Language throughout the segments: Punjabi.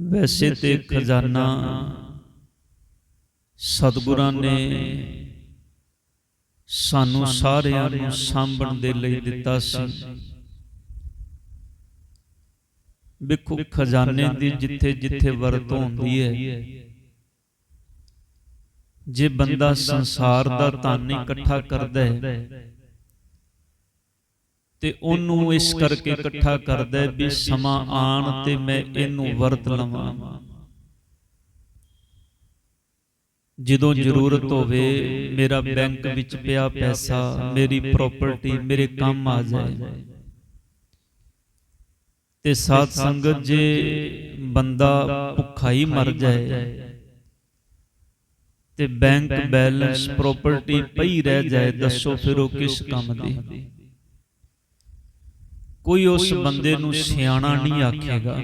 ਵੈਸੇ ਤੇ ਖਜ਼ਾਨਾ ਸਤਿਗੁਰਾਂ ਨੇ ਸਾਨੂੰ ਸਾਰਿਆਂ ਨੂੰ ਸਾਂਭਣ ਦੇ ਲਈ ਦਿੱਤਾ ਸੀ। ਵੇਖੋ ਖਜ਼ਾਨੇ ਦੀ ਜਿੱਥੇ ਜਿੱਥੇ ਵਰਤੋਂ ਹੁੰਦੀ ਹੈ। ਜੇ ਬੰਦਾ ਸੰਸਾਰ ਦਾ ਧਨ ਇਕੱਠਾ ਕਰਦਾ ਹੈ ਤੇ ਉਹਨੂੰ ਇਸ ਕਰਕੇ ਇਕੱਠਾ ਕਰਦਾ ਵੀ ਸਮਾਂ ਆਣ ਤੇ ਮੈਂ ਇਹਨੂੰ ਵਰਤ ਲਵਾਂ। ਜਦੋਂ ਜ਼ਰੂਰਤ ਹੋਵੇ ਮੇਰਾ ਬੈਂਕ ਵਿੱਚ ਪਿਆ ਪੈਸਾ ਮੇਰੀ ਪ੍ਰਾਪਰਟੀ ਮੇਰੇ ਕੰਮ ਆ ਜਾਏ। ਤੇ ਸਾਧ ਸੰਗਤ ਜੇ ਬੰਦਾ ਭੁੱਖਾ ਹੀ ਮਰ ਜਾਏ ਤੇ ਬੈਂਕ ਬੈਲੈਂਸ ਪ੍ਰਾਪਰਟੀ ਪਈ ਰਹਿ ਜਾਏ ਦੱਸੋ ਫਿਰ ਉਹ ਕਿਸ ਕੰਮ ਦੀ? ਕੋਈ ਉਸ ਬੰਦੇ ਨੂੰ ਸਿਆਣਾ ਨਹੀਂ ਆਖੇਗਾ।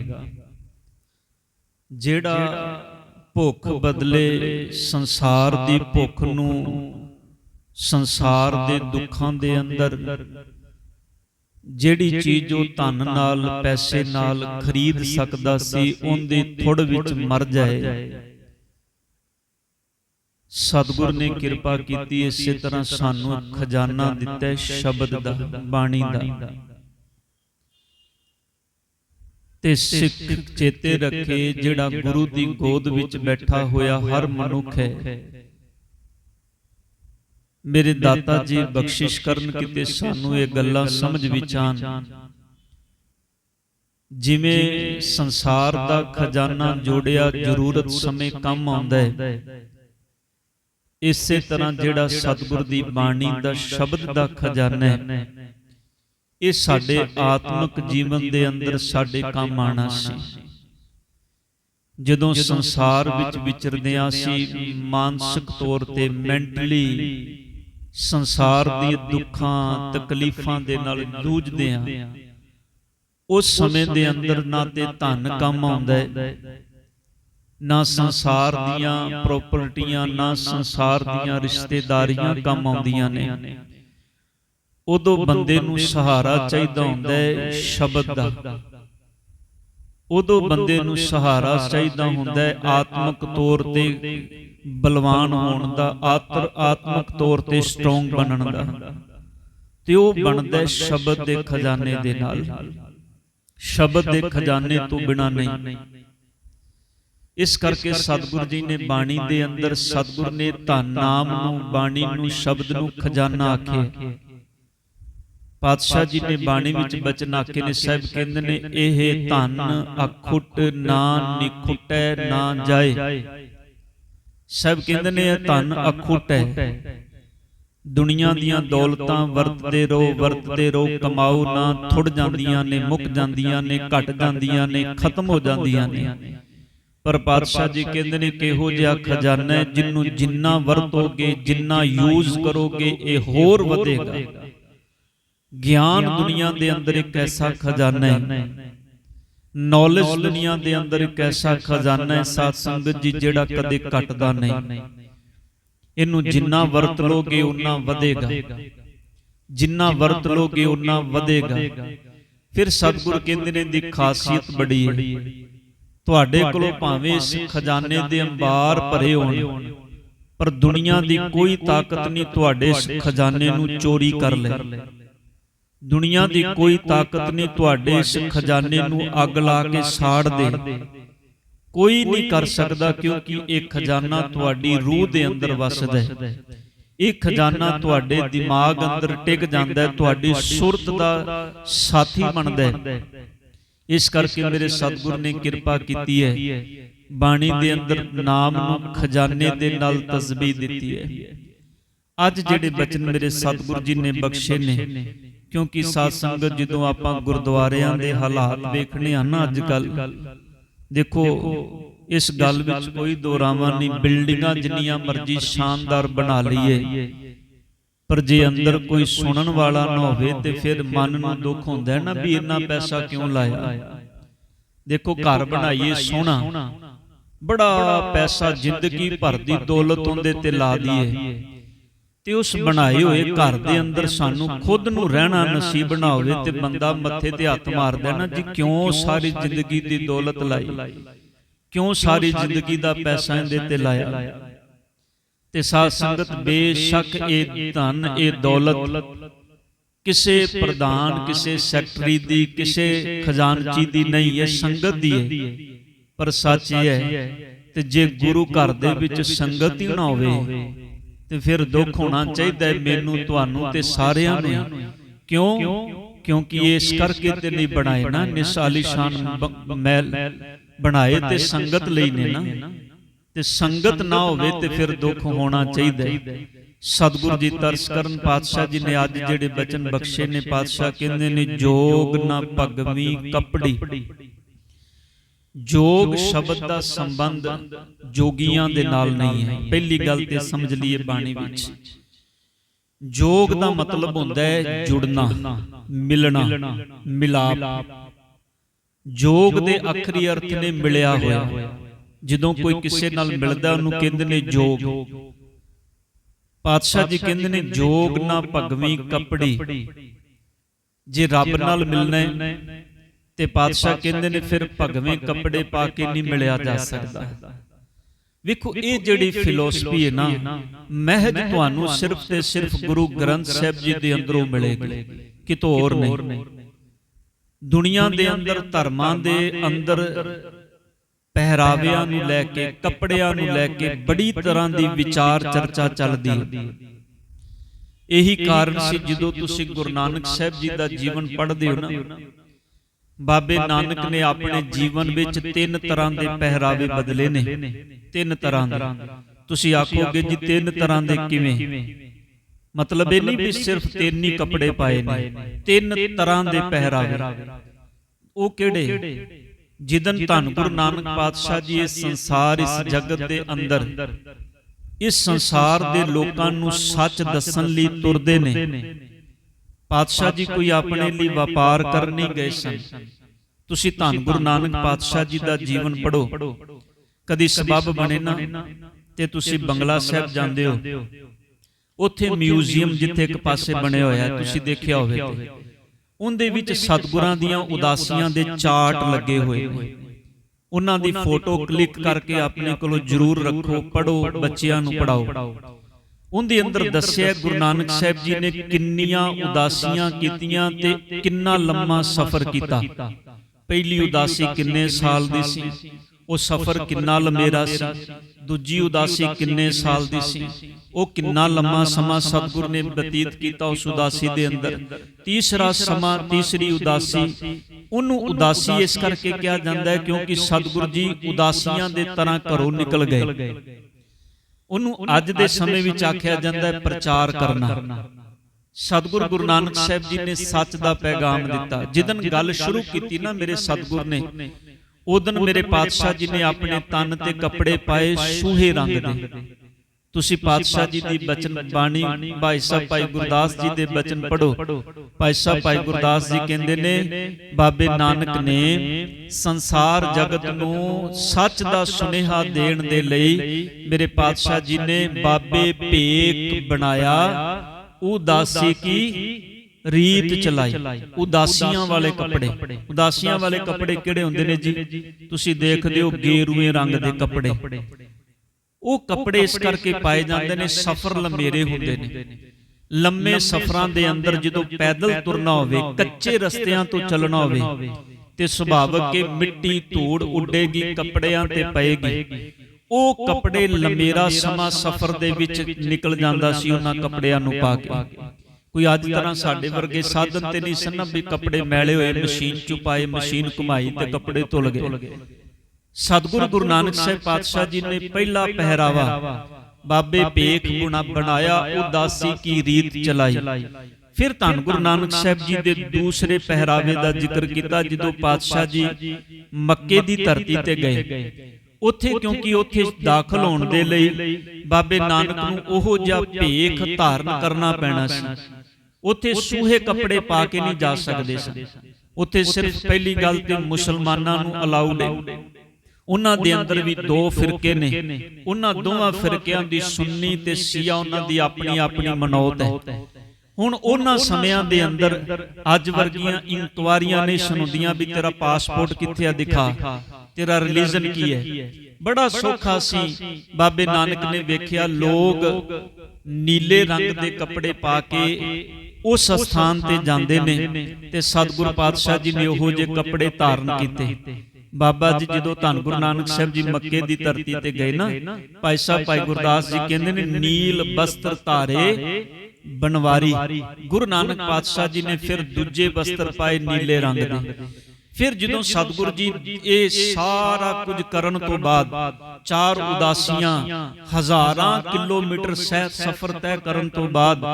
ਜਿਹੜਾ ਭੁੱਖ ਬਦਲੇ ਸੰਸਾਰ ਦੀ ਭੁੱਖ ਨੂੰ ਸੰਸਾਰ ਦੇ ਦੁੱਖਾਂ ਦੇ ਅੰਦਰ ਜਿਹੜੀ ਚੀਜ਼ ਉਹ ਧਨ ਨਾਲ ਪੈਸੇ ਨਾਲ ਖਰੀਦ ਸਕਦਾ ਸੀ ਉਹਦੇ ਥੁੜ ਵਿੱਚ ਮਰ ਜਾਏ। ਸਤਿਗੁਰ ਨੇ ਕਿਰਪਾ ਕੀਤੀ ਇਸੇ ਤਰ੍ਹਾਂ ਸਾਨੂੰ ਖਜ਼ਾਨਾ ਦਿੱਤਾ ਸ਼ਬਦ ਦਾ। ਬਾਣੀ ਦਾ। ਤੇ ਸਿੱਖ ਚੇਤੇ ਰੱਖੇ ਜਿਹੜਾ ਗੁਰੂ ਦੀ ਗੋਦ ਵਿੱਚ ਬੈਠਾ ਹੋਇਆ ਹਰ ਮਨੁੱਖ ਹੈ। ਮੇਰੇ ਦਾਤਾ ਜੀ ਬਖਸ਼ਿਸ਼ ਕਰਨ ਕਿਤੇ ਸਾਨੂੰ ਇਹ ਗੱਲਾਂ ਸਮਝ ਵਿੱਚ ਆਣ ਜਿਵੇਂ ਸੰਸਾਰ ਦਾ ਖਜ਼ਾਨਾ ਜੋੜਿਆ ਜ਼ਰੂਰਤ ਸਮੇਂ ਕੰਮ ਆਉਂਦਾ ਹੈ। ਇਸੇ ਤਰ੍ਹਾਂ ਜਿਹੜਾ ਸਤਿਗੁਰ ਦੀ ਬਾਣੀ ਦਾ ਸ਼ਬਦ ਦਾ ਖਜ਼ਾਨਾ ਹੈ। ਇਹ ਸਾਡੇ ਆਤਮਿਕ ਜੀਵਨ ਦੇ ਅੰਦਰ ਸਾਡੇ ਕੰਮ ਆਣਾ ਸੀ। ਜਦੋਂ ਸੰਸਾਰ ਵਿੱਚ ਵਿਚਰਦਿਆਂ ਸੀ ਮਾਨਸਿਕ ਤੌਰ ਤੇ ਮੈਂਟਲੀ ਸੰਸਾਰ ਦੀ ਦੁੱਖਾਂ ਤਕਲੀਫਾਂ ਦੇ ਨਾਲ ਜੂਝਦੇ ਆਂ ਉਸ ਸਮੇਂ ਦੇ ਅੰਦਰ ਨਾ ਤੇ ਧਨ ਕੰਮ ਆਉਂਦਾ ਹੈ ਨਾ ਸੰਸਾਰ ਦੀਆਂ ਪ੍ਰਾਪਰਟੀਆਂ ਨਾ ਸੰਸਾਰ ਦੀਆਂ ਰਿਸ਼ਤੇਦਾਰੀਆਂ ਕੰਮ ਆਉਂਦੀਆਂ ਨੇ। ਉਦੋਂ ਬੰਦੇ ਨੂੰ ਸਹਾਰਾ ਚਾਹੀਦਾ ਹੁੰਦਾ ਹੈ ਸ਼ਬਦ ਦਾ। ਉਦੋਂ ਬੰਦੇ ਨੂੰ ਸਹਾਰਾ ਚਾਹੀਦਾ ਹੁੰਦਾ ਹੈ ਆਤਮਿਕ ਤੌਰ ਤੇ ਬਲਵਾਨ ਹੋਣ ਦਾ ਆਤਰ ਆਤਮਿਕ ਤੌਰ ਤੇ ਸਟਰੋਂਗ ਬਣਨ ਦਾ। ਤੇ ਉਹ ਬਣਦਾ ਹੈ ਸ਼ਬਦ ਦੇ ਖਜ਼ਾਨੇ ਦੇ ਨਾਲ। ਸ਼ਬਦ ਦੇ ਖਜ਼ਾਨੇ ਤੋਂ ਬਿਨਾ ਨਹੀਂ। ਇਸ ਕਰਕੇ ਸਤਿਗੁਰੂ ਜੀ ਨੇ ਬਾਣੀ ਦੇ ਅੰਦਰ ਸਤਿਗੁਰ ਨੇ ਧੰਨ ਨਾਮ ਨੂੰ ਬਾਣੀ ਨੂੰ ਸ਼ਬਦ ਨੂੰ ਖਜ਼ਾਨਾ ਆਖਿਆ ਪਾਤਸ਼ਾਹ ਜੀ ਨੇ ਬਾਣੀ ਵਿੱਚ ਬਚਨ ਆਖੇ ਨੇ ਸਾਹਿਬ ਕਹਿੰਦੇ ਨੇ ਇਹ ਧਨ ਅਖੁੱਟ ਨਾ ਨਿਖੁੱਟੈ ਨਾ ਜਾਏ। ਸਾਹਿਬ ਕਹਿੰਦੇ ਨੇ ਇਹ ਧਨ ਅਖੁੱਟ। ਹੈ ਦੁਨੀਆ ਦੀਆਂ ਦੌਲਤਾਂ ਵਰਤਦੇ ਰਹੋ ਵਰਤਦੇ ਰਹੋ ਕਮਾਓ ਨਾ ਥੁੜ ਜਾਂਦੀਆਂ ਨੇ ਮੁੱਕ ਜਾਂਦੀਆਂ ਨੇ ਘਟ ਜਾਂਦੀਆਂ ਨੇ ਖਤਮ ਹੋ ਜਾਂਦੀਆਂ ਨੇ। ਪਰ ਪਾਤਸ਼ਾਹ ਜੀ ਕਹਿੰਦੇ ਨੇ ਕਿਹੋ ਜਿਹਾ ਖਜ਼ਾਨਾ ਹੈ ਜਿੰਨੂੰ ਜਿੰਨਾ ਵਰਤੋਗੇ ਜਿੰਨਾ ਯੂਜ਼ ਕਰੋਗੇ ਇਹ ਹੋਰ ਵਧੇਗਾ। ਗਿਆਨ ਦੁਨੀਆ ਦੇ ਅੰਦਰ ਇੱਕ ਐਸਾ ਖਜ਼ਾਨਾ ਹੈ। ਨੌਲੇਜ ਦੁਨੀਆ ਦੇ ਅੰਦਰ ਇੱਕ ਐਸਾ ਖਜ਼ਾਨਾ ਹੈ ਸਾਧ ਸੰਗਤ ਜੀ ਜਿਹੜਾ ਕਦੇ ਘਟਦਾ ਨਹੀਂ। ਇਹਨੂੰ ਜਿੰਨਾ ਵਰਤ ਲੋਗੇ ਉਨਾ ਵਧੇਗਾ। ਜਿੰਨਾ ਵਰਤ ਲੋਗੇ ਉਨਾ ਵਧੇਗਾ। ਫਿਰ ਸਤਿਗੁਰ ਕਹਿੰਦੇ ਨੇ ਦੀ ਖਾਸੀਅਤ ਬੜੀ ਹੈ। ਤੁਹਾਡੇ ਕੋਲੋਂ ਭਾਵੇਂ ਇਸ ਖਜ਼ਾਨੇ ਦੇ ਅੰਬਾਰ ਭਰੇ ਹੋਣ ਪਰ ਦੁਨੀਆ ਦੀ ਕੋਈ ਤਾਕਤ ਨਹੀਂ ਤੁਹਾਡੇ ਇਸ ਖਜ਼ਾਨੇ ਨੂੰ ਚੋਰੀ ਕਰ ਲੈ। ਦੁਨੀਆ ਦੀ ਕੋਈ ਤਾਕਤ ਨਹੀਂ ਤੁਹਾਡੇ ਇਸ ਖਜ਼ਾਨੇ ਨੂੰ ਅੱਗ ਲਾ ਕੇ ਸਾੜ ਦੇ ਕੋਈ ਨਹੀਂ ਕਰ ਸਕਦਾ ਕਿਉਂਕਿ ਇਹ ਖਜ਼ਾਨਾ ਤੁਹਾਡੀ ਰੂਹ ਦੇ ਅੰਦਰ ਵਸਦਾ ਹੈ। ਇਹ ਖਜ਼ਾਨਾ ਤੁਹਾਡੇ ਦਿਮਾਗ ਅੰਦਰ ਟਿਕ ਜਾਂਦਾ ਹੈ ਤੁਹਾਡੀ ਸੁਰਤ ਦਾ ਸਾਥੀ ਬਣਦਾ ਹੈ। ਇਸ ਕਰਕੇ ਮੇਰੇ ਸਤਿਗੁਰ ਨੇ ਕਿਰਪਾ ਕੀਤੀ ਹੈ। ਬਾਣੀ ਦੇ ਅੰਦਰ ਨਾਮ ਨੂੰ ਖਜ਼ਾਨੇ ਦੇ ਨਾਲ ਤਸਬੀਹ ਦਿੱਤੀ ਹੈ। ਅੱਜ ਜਿਹੜੇ ਬਚਨ ਮੇਰੇ ਸਤਿਗੁਰ ਜੀ ਨੇ ਬਖਸ਼ੇ ਨੇ ਕਿਉਂਕਿ ਸਾਧ ਸੰਗਤ ਜਦੋਂ ਆਪਾਂ ਗੁਰਦੁਆਰਿਆਂ ਦੇ ਹਾਲਾਤ ਵੇਖਣੇ ਆ ਨਾ ਅੱਜ ਕੱਲ ਦੇਖੋ ਇਸ ਗੱਲ ਵਿੱਚ ਕੋਈ ਦੋਰਾਵਾਂ ਨਹੀਂ ਬਿਲਡਿੰਗਾਂ ਜਿੰਨੀਆਂ ਮਰਜ਼ੀ ਸ਼ਾਨਦਾਰ ਬਣਾ ਲਈਏ। ਪਰ ਜੇ ਅੰਦਰ ਕੋਈ ਸੁਣਨ ਵਾਲਾ ਨਾ ਹੋਵੇ ਤੇ ਫਿਰ ਮਨ ਨੂੰ ਦੁੱਖ ਹੁੰਦਾ ਹੈ ਨਾ ਵੀ ਇੰਨਾ ਪੈਸਾ ਕਿਉਂ ਲਾਇਆ? ਦੇਖੋ ਘਰ ਬਣਾਈਏ ਸੋਹਣਾ। ਬੜਾ ਪੈਸਾ ਜ਼ਿੰਦਗੀ ਭਰ ਦੀ ਦੌਲਤ ਉਹਦੇ ਤੇ ਲਾ ਦਈਏ। ਤੇ ਉਸ ਬਣਾਏ ਹੋਏ ਘਰ ਦੇ ਅੰਦਰ ਸਾਨੂੰ ਖੁਦ ਨੂੰ ਰਹਿਣਾ ਨਸੀਬ ਨਾ ਹੋਵੇ ਤੇ ਬੰਦਾ ਮੱਥੇ ਤੇ ਹੱਥ ਮਾਰਦਾ ਨਾ ਜੀ ਕਿਉਂ ਸਾਰੀ ਜ਼ਿੰਦਗੀ ਦੀ ਦੌਲਤ ਲਾਈ? ਕਿਉਂ ਸਾਰੀ ਜ਼ਿੰਦਗੀ ਦਾ ਪੈਸਾ ਇਹਦੇ ਤੇ ਲਾਇਆ? ਤੇ ਸਾਧ ਸੰਗਤ ਬੇਸ਼ੱਕ ਇਹ ਧਨ ਇਹ ਦੌਲਤ ਕਿਸੇ ਪ੍ਰਧਾਨ ਕਿਸੇ ਸੈਕਟਰੀ ਦੀ ਕਿਸੇ ਖਜ਼ਾਨਚੀ ਦੀ ਨਹੀਂ ਇਹ ਸੰਗਤ ਦੀ ਹੈ। ਪਰ ਸੱਚ ਇਹ ਹੈ ਤੇ ਜੇ ਗੁਰੂ ਘਰ ਦੇ ਵਿੱਚ ਸੰਗਤ ਹੀ ਨਾ ਹੋਵੇ ਤੇ ਫਿਰ ਦੁੱਖ ਹੋਣਾ ਚਾਹੀਦਾ ਹੈ ਮੈਨੂੰ ਤੁਹਾਨੂੰ ਤੇ ਸਾਰਿਆਂ ਨੂੰ ਕਿਉਂ? ਕਿਉਂਕਿ ਇਸ ਕਰਕੇ ਤੇ ਨਹੀਂ ਬਣਾਏ ਨਾ ਨਿਸਾਲੀਸ਼ਾਨ ਮਹਿਲ ਬਣਾਏ ਤੇ ਸੰਗਤ ਲਈ ਨੇ ਨਾ। ਤੇ ਸੰਗਤ ਨਾ ਹੋਵੇ ਤੇ ਫਿਰ ਦੁੱਖ ਹੋਣਾ ਚਾਹੀਦਾ ਹੈ। ਸਤਿਗੁਰੂ ਜੀ ਤਰਸ ਕਰਨ ਪਾਤਸ਼ਾਹ ਜੀ ਨੇ ਅੱਜ ਜਿਹੜੇ ਬਚਨ ਬਖਸ਼ੇ ਨੇ ਪਾਤਸ਼ਾਹ ਕਹਿੰਦੇ ਨੇ ਜੋਗ ਨਾ ਭਗਵੀ ਕਪੜੀ। ਜੋਗ ਸ਼ਬਦ ਦਾ ਸੰਬੰਧ ਜੋਗੀਆਂ ਦੇ ਨਾਲ ਨਹੀਂ ਹੈ। ਪਹਿਲੀ ਗੱਲ ਤੇ ਸਮਝ ਲਈਏ ਬਾਣੀ ਵਿੱਚ। ਜੋਗ ਦਾ ਮਤਲਬ ਹੁੰਦਾ ਹੈ ਜੁੜਨਾ ਮਿਲਣਾ ਮਿਲਾਪ। ਜੋਗ ਦੇ ਅਖਰੀ ਅਰਥ ਨੇ ਮਿਲਿਆ ਹੋਇਆ। ਜਦੋਂ ਕੋਈ ਕਿਸੇ ਨਾਲ ਮਿਲਦਾ ਉਹਨੂੰ ਕਹਿੰਦੇ ਨੇ ਜੋਗ। ਪਾਤਸ਼ਾਹ ਜੀ ਕਹਿੰਦੇ ਨੇ ਜੋਗ ਨਾ ਭਗਵੀ ਕਪੜੀ। ਜੇ ਰੱਬ ਨਾਲ ਮਿਲਣਾ ਹੈ ਤੇ ਪਾਤਸ਼ਾਹ ਕਹਿੰਦੇ ਨੇ ਫਿਰ ਭਗਵੇਂ ਕੱਪੜੇ ਪਾ ਕੇ ਨਹੀਂ ਮਿਲਿਆ ਜਾ ਸਕਦਾ। ਵੇਖੋ ਇਹ ਜਿਹੜੀ ਫਿਲਾਸਫੀ ਹੈ ਨਾ ਮਹਿਜ ਤੁਹਾਨੂੰ ਸਿਰਫ ਤੇ ਸਿਰਫ ਗੁਰੂ ਗ੍ਰੰਥ ਸਾਹਿਬ ਜੀ ਦੇ ਅੰਦਰੋਂ ਮਿਲੇਗੀ ਕਿਤੋਂ ਹੋਰ ਨਹੀਂ। ਦੁਨੀਆ ਦੇ ਅੰਦਰ ਧਰਮਾਂ ਦੇ ਅੰਦਰ ਪਹਿਰਾਵਿਆਂ ਨੂੰ ਲੈ ਕੇ ਕੱਪੜਿਆਂ ਨੂੰ ਲੈ ਕੇ ਬੜੀ ਤਰ੍ਹਾਂ ਦੀ ਵਿਚਾਰ ਚਰਚਾ ਚੱਲਦੀ ਹੈ। ਇਹੀ ਕਾਰਨ ਸੀ ਜਦੋਂ ਤੁਸੀਂ ਗੁਰੂ ਨਾਨਕ ਸਾਹਿਬ ਜੀ ਦਾ ਜੀਵਨ ਪੜ੍ਹਦੇ ਹੋ ਨਾ। ਬਾਬੇ ਨਾਨਕ ਨੇ ਆਪਣੇ ਜੀਵਨ ਵਿੱਚ ਤਿੰਨ ਤਰ੍ਹਾਂ ਦੇ ਪਹਿਰਾਵੇ ਬਦਲੇ ਨੇ। ਤਿੰਨ ਤਰ੍ਹਾਂ ਦੇ। ਤੁਸੀਂ ਆਖੋਗੇ ਜੀ ਤਿੰਨ ਤਰ੍ਹਾਂ ਦੇ ਕਿਵੇਂ? ਮਤਲਬ ਇਹ ਨਹੀਂ ਵੀ ਸਿਰਫ ਤਿੰਨ ਹੀ ਕੱਪੜੇ ਪਾਏ ਨੇ। ਤਿੰਨ ਤਰ੍ਹਾਂ ਦੇ ਪਹਿਰਾਵੇ। ਉਹ ਕਿਹੜੇ? ਜਿਦਨ ਧੰਨ ਗੁਰੂ ਨਾਨਕ ਪਾਤਸ਼ਾਹ ਜੀ ਇਸ ਸੰਸਾਰ ਇਸ ਜਗਤ ਦੇ ਅੰਦਰ। ਇਸ ਸੰਸਾਰ ਦੇ ਲੋਕਾਂ ਨੂੰ ਸੱਚ ਦੱਸਣ ਲਈ ਤੁਰਦੇ ਨੇ। ਪਾਤਸ਼ਾਹ ਜੀ ਕੋਈ ਆਪਣੇ ਲਈ ਵਪਾਰ ਕਰਨ ਨਹੀਂ ਗਏ ਸਨ। ਤੁਸੀਂ ਧੰਨ ਗੁਰੂ ਨਾਨਕ ਪਾਤਸ਼ਾਹ ਜੀ ਦਾ ਜੀਵਨ ਪੜੋ ਕਦੀ ਸਬਬ ਬਣੇ ਨਾ ਤੇ ਤੁਸੀਂ ਬੰਗਲਾ ਸਾਹਿਬ ਜਾਂਦੇ ਹੋ। ਉੱਥੇ ਮਿਊਜ਼ੀਅਮ ਜਿੱਥੇ ਇੱਕ ਪਾਸੇ ਬਣੇ ਹੋਇਆ ਤੁਸੀਂ ਦੇਖਿਆ ਹੋਵੇ ਉਹਦੇ ਵਿੱਚ ਸਤਗੁਰਾਂ ਦੀਆਂ ਉਦਾਸੀਆਂ ਦੇ ਚਾਰਟ ਲੱਗੇ ਹੋਏ। ਨੇ ਉਹਨਾਂ ਦੀ ਫੋਟੋ ਕਲਿੱਕ ਕਰਕੇ ਆਪਣੇ ਕੋਲੋਂ ਜ਼ਰੂਰ ਰੱਖੋ ਪੜੋ ਬੱਚਿਆਂ ਨੂੰ ਪੜਾਓ ਉਹਦੇ ਅੰਦਰ ਦੱਸਿਆ ਗੁਰੂ ਨਾਨਕ ਸਾਹਿਬ ਜੀ ਨੇ ਕਿੰਨੀਆਂ ਉਦਾਸੀਆਂ ਕੀਤੀਆਂ ਤੇ ਕਿੰਨਾ ਲੰਮਾ ਸਫ਼ਰ ਕੀਤਾ। ਪਹਿਲੀ ਉਦਾਸੀ ਕਿੰਨੇ ਸਾਲ ਦੀ ਸੀ? ਉਹ ਸਫ਼ਰ ਕਿੰਨਾ ਲੰਮੇਰਾ ਸੀ? ਦੂਜੀ ਉਦਾਸੀ ਕਿੰਨੇ ਸਾਲ ਦੀ ਸੀ? ਉਹ ਕਿੰਨਾ ਲੰਮਾ ਸਮਾਂ ਸਤਿਗੁਰ ਨੇ ਬਤੀਤ ਕੀਤਾ ਉਸ ਉਦਾਸੀ ਦੇ ਅੰਦਰ। ਤੀਸਰਾ ਸਮਾਂ ਤੀਸਰੀ ਉਦਾਸੀ। ਉਹਨੂੰ ਉਦਾਸੀ ਇਸ ਕਰਕੇ ਕਿਹਾ ਜਾਂਦਾ ਹੈ ਕਿਉਂਕਿ ਸਤਿਗੁਰ ਜੀ ਉਦਾਸੀਆਂ ਦੇ ਤਰ੍ਹਾਂ ਘਰੋਂ ਨਿਕਲ ਗਏ। ਉਹਨੂੰ ਅੱਜ ਦੇ ਸਮੇਂ ਵਿੱਚ ਆਖਿਆ ਜਾਂਦਾ ਹੈ ਪ੍ਰਚਾਰ ਕਰਨਾ। ਸਤਿਗੁਰ ਗੁਰੂ ਨਾਨਕ ਸਾਹਿਬ ਜੀ ਨੇ ਸੱਚ ਦਾ ਪੈਗਾਮ ਦਿੱਤਾ। ਜਿਦਨ ਗੱਲ ਸ਼ੁਰੂ ਕੀਤੀ ਨਾ ਮੇਰੇ ਸਤਿਗੁਰ ਨੇ ਉਦਨ ਮੇਰੇ ਪਾਤਸ਼ਾਹ ਜੀ ਨੇ ਆਪਣੇ ਤਨ ਤੇ ਕੱਪੜੇ ਪਾਏ ਸੂਹੇ ਰੰਗ ਦੇ। ਤੁਸੀਂ ਪਾਤਸ਼ਾਹ ਜੀ ਦੀ ਬਚਨ ਬਾਣੀ ਭਾਈ ਸਾਹਿਬ ਭਾਈ ਗੁਰਦਾਸ ਜੀ ਦੇ ਬਚਨ ਪੜੋ ਭਾਈ ਸਾਹਿਬ ਭਾਈ ਗੁਰਦਾਸ ਜੀ ਕਹਿੰਦੇ ਨੇ ਬਾਬੇ ਨਾਨਕ ਨੇ ਸੰਸਾਰ ਜਗਤ ਨੂੰ ਸੱਚ ਦਾ ਸੁਨੇਹਾ ਦੇਣ ਦੇ ਲਈ ਮੇਰੇ ਪਾਤਸ਼ਾਹ ਜੀ ਨੇ ਬਾਬੇ ਭੇਕ ਬਣਾਇਆ ਉਦਾਸੀ ਕੀ ਰੀਤ ਚਲਾਈ। ਉਦਾਸੀਆਂ ਵਾਲੇ ਕੱਪੜੇ। ਉਦਾਸੀਆਂ ਵਾਲੇ ਕੱਪੜੇ ਕਿਹੜੇ ਹੁੰਦੇ ਨੇ ਜੀ? ਤੁਸੀਂ ਦੇਖਦੇ ਹੋ ਗੇਰੂਏ ਰੰਗ ਦੇ ਕੱਪੜੇ। ਉਹ ਕੱਪੜੇ ਇਸ ਕਰਕੇ ਪਾਏ ਜਾਂਦੇ ਨੇ ਸਫ਼ਰ ਲੰਮੇਰੇ ਹੁੰਦੇ ਨੇ। ਲੰਮੇ ਸਫ਼ਰਾਂ ਦੇ ਅੰਦਰ ਜਦੋਂ ਪੈਦਲ ਤੁਰਨਾ ਹੋਵੇ ਕੱਚੇ ਰਸਤਿਆਂ ਤੋਂ ਚੱਲਣਾ ਹੋਵੇ ਤੇ ਸੁਭਾਵਕ ਕਿ ਮਿੱਟੀ ਧੂੜ ਉੱਡੇਗੀ ਕੱਪੜਿਆਂ ਤੇ ਪਏਗੀ। ਉਹ ਕੱਪੜੇ ਲੰਮੇਰਾ ਸਮਾਂ ਸਫ਼ਰ ਦੇ ਵਿੱਚ ਨਿਕਲ ਜਾਂਦਾ ਸੀ ਉਹਨਾਂ ਕੱਪੜਿਆਂ ਨੂੰ ਪਾ ਕੇ। ਕੋਈ ਅੱਜ ਤਰ੍ਹਾਂ ਸਾਡੇ ਵਰਗੇ ਸਾਧਨ ਤੇ ਨਹੀਂ ਸਨ ਵੀ ਕੱਪੜੇ ਮੈਲੇ ਹੋਏ ਮਸ਼ੀਨ ਚ ਪਾਏ ਮਸ਼ੀਨ ਘੁਮਾਈ ਤੇ ਕੱਪੜੇ ਧੁਲ ਗਏ। ਸਤਿਗੁਰੂ ਗੁਰੂ ਨਾਨਕ ਸਾਹਿਬ ਪਾਤਸ਼ਾਹ ਜੀ ਨੇ ਪਹਿਲਾ ਪਹਿਰਾਵਾ ਬਾਬੇ ਭੇਖ ਗੁਣਾ ਬਣਾਇਆ ਉਦਾਸੀ ਕੀ ਰੀਤ ਚਲਾਈ। ਫਿਰ ਧੰਨ ਗੁਰੂ ਨਾਨਕ ਸਾਹਿਬ ਜੀ ਦੇ ਦੂਸਰੇ ਪਹਿਰਾਵੇ ਦਾ ਜ਼ਿਕਰ ਕੀਤਾ ਜਦੋਂ ਪਾਤਸ਼ਾਹ ਜੀ ਮੱਕੇ ਦੀ ਧਰਤੀ ਤੇ ਗਏ। ਉੱਥੇ ਕਿਉਂਕਿ ਉੱਥੇ ਦਾਖਲ ਹੋਣ ਦੇ ਲਈ ਬਾਬੇ ਨਾਨਕ ਨੂੰ ਉਹੋ ਜਿਹਾ ਭੇਖ ਧਾਰਨ ਕਰਨਾ ਪੈਣਾ ਸੀ। ਉੱਥੇ ਸੂਹੇ ਕੱਪੜੇ ਪਾ ਕੇ ਨਹੀਂ ਜਾ ਸਕਦੇ ਸਨ। ਉੱਥੇ ਸਿਰਫ ਪਹਿਲੀ ਗੱਲ ਤੇ ਮੁਸਲਮਾਨਾਂ ਨੂੰ ਅਲਾਉਡ ਹੈ। ਉਹਨਾਂ ਦੇ ਅੰਦਰ ਵੀ ਦੋ ਫਿਰਕੇ ਨੇ। ਉਹਨਾਂ ਦੋਵਾਂ ਫਿਰਕਿਆਂ ਦੀ ਸੁੰਨੀ ਤੇ ਸ਼ੀਆ ਉਹਨਾਂ ਦੀ ਆਪਣੀ ਆਪਣੀ ਮਨੌਤ ਹੈ। ਹੁਣ ਉਹਨਾਂ ਸਮਿਆਂ ਦੇ ਅੰਦਰ ਅੱਜ ਵਰਗੀਆਂ ਇਨਕੁਆਰੀਆਂ ਨਹੀਂ ਸੁਣਦੀਆਂ ਵੀ ਤੇਰਾ ਪਾਸਪੋਰਟ ਕਿੱਥੇ ਆ ਦਿਖਾ। ਤੇਰਾ ਰਿਲੀਜਨ ਕੀ ਹੈ? ਬੜਾ ਸੌਖਾ ਸੀ। ਬਾਬੇ ਨਾਨਕ ਨੇ ਵੇਖਿਆ ਲੋਕ ਨੀਲੇ ਰੰਗ ਦੇ ਕੱਪੜੇ ਪਾ ਕੇ ਉਸ ਸਥਾਨ ਤੇ ਜਾਂਦੇ ਨੇ ਤੇ ਸਤਿਗੁਰ ਪਾਤਸ਼ਾਹ ਜੀ ਨੇ ਉਹੋ ਜਿਹੇ ਕੱਪੜੇ ਧਾਰਨ ਕੀਤੇ। ਬਾਬਾ ਜੀ ਜਦੋਂ ਧੰਨ ਗੁਰੂ ਨਾਨਕ ਸਾਹਿਬ ਜੀ ਮੱਕੇ ਦੀ ਧਰਤੀ ਤੇ ਗਏ ਨਾ ਭਾਈ ਸਾਹਿਬ ਭਾਈ ਗੁਰਦਾਸ ਜੀ ਕਹਿੰਦੇ ਨੇ ਨੀਲ ਬਸਤਰ ਧਾਰੇ ਬਨਵਾਰੀ ਗੁਰੂ ਨਾਨਕ ਪਾਤਸ਼ਾਹ ਜੀ ਨੇ ਫਿਰ ਦੂਜੇ ਬਸਤਰ ਪਾਏ ਨੀਲੇ ਰੰਗ ਦੇ। ਫਿਰ ਜਦੋਂ ਸਤਿਗੁਰੂ ਜੀ ਇਹ ਸਾਰਾ ਕੁਝ ਕਰਨ ਤੋਂ ਬਾਅਦ ਚਾਰ ਉਦਾਸੀਆਂ ਹਜ਼ਾਰਾਂ ਕਿਲੋਮੀਟਰ ਸਹਿ ਸਫ਼ਰ ਤੈਅ ਕਰਨ ਤੋਂ ਬਾਅਦ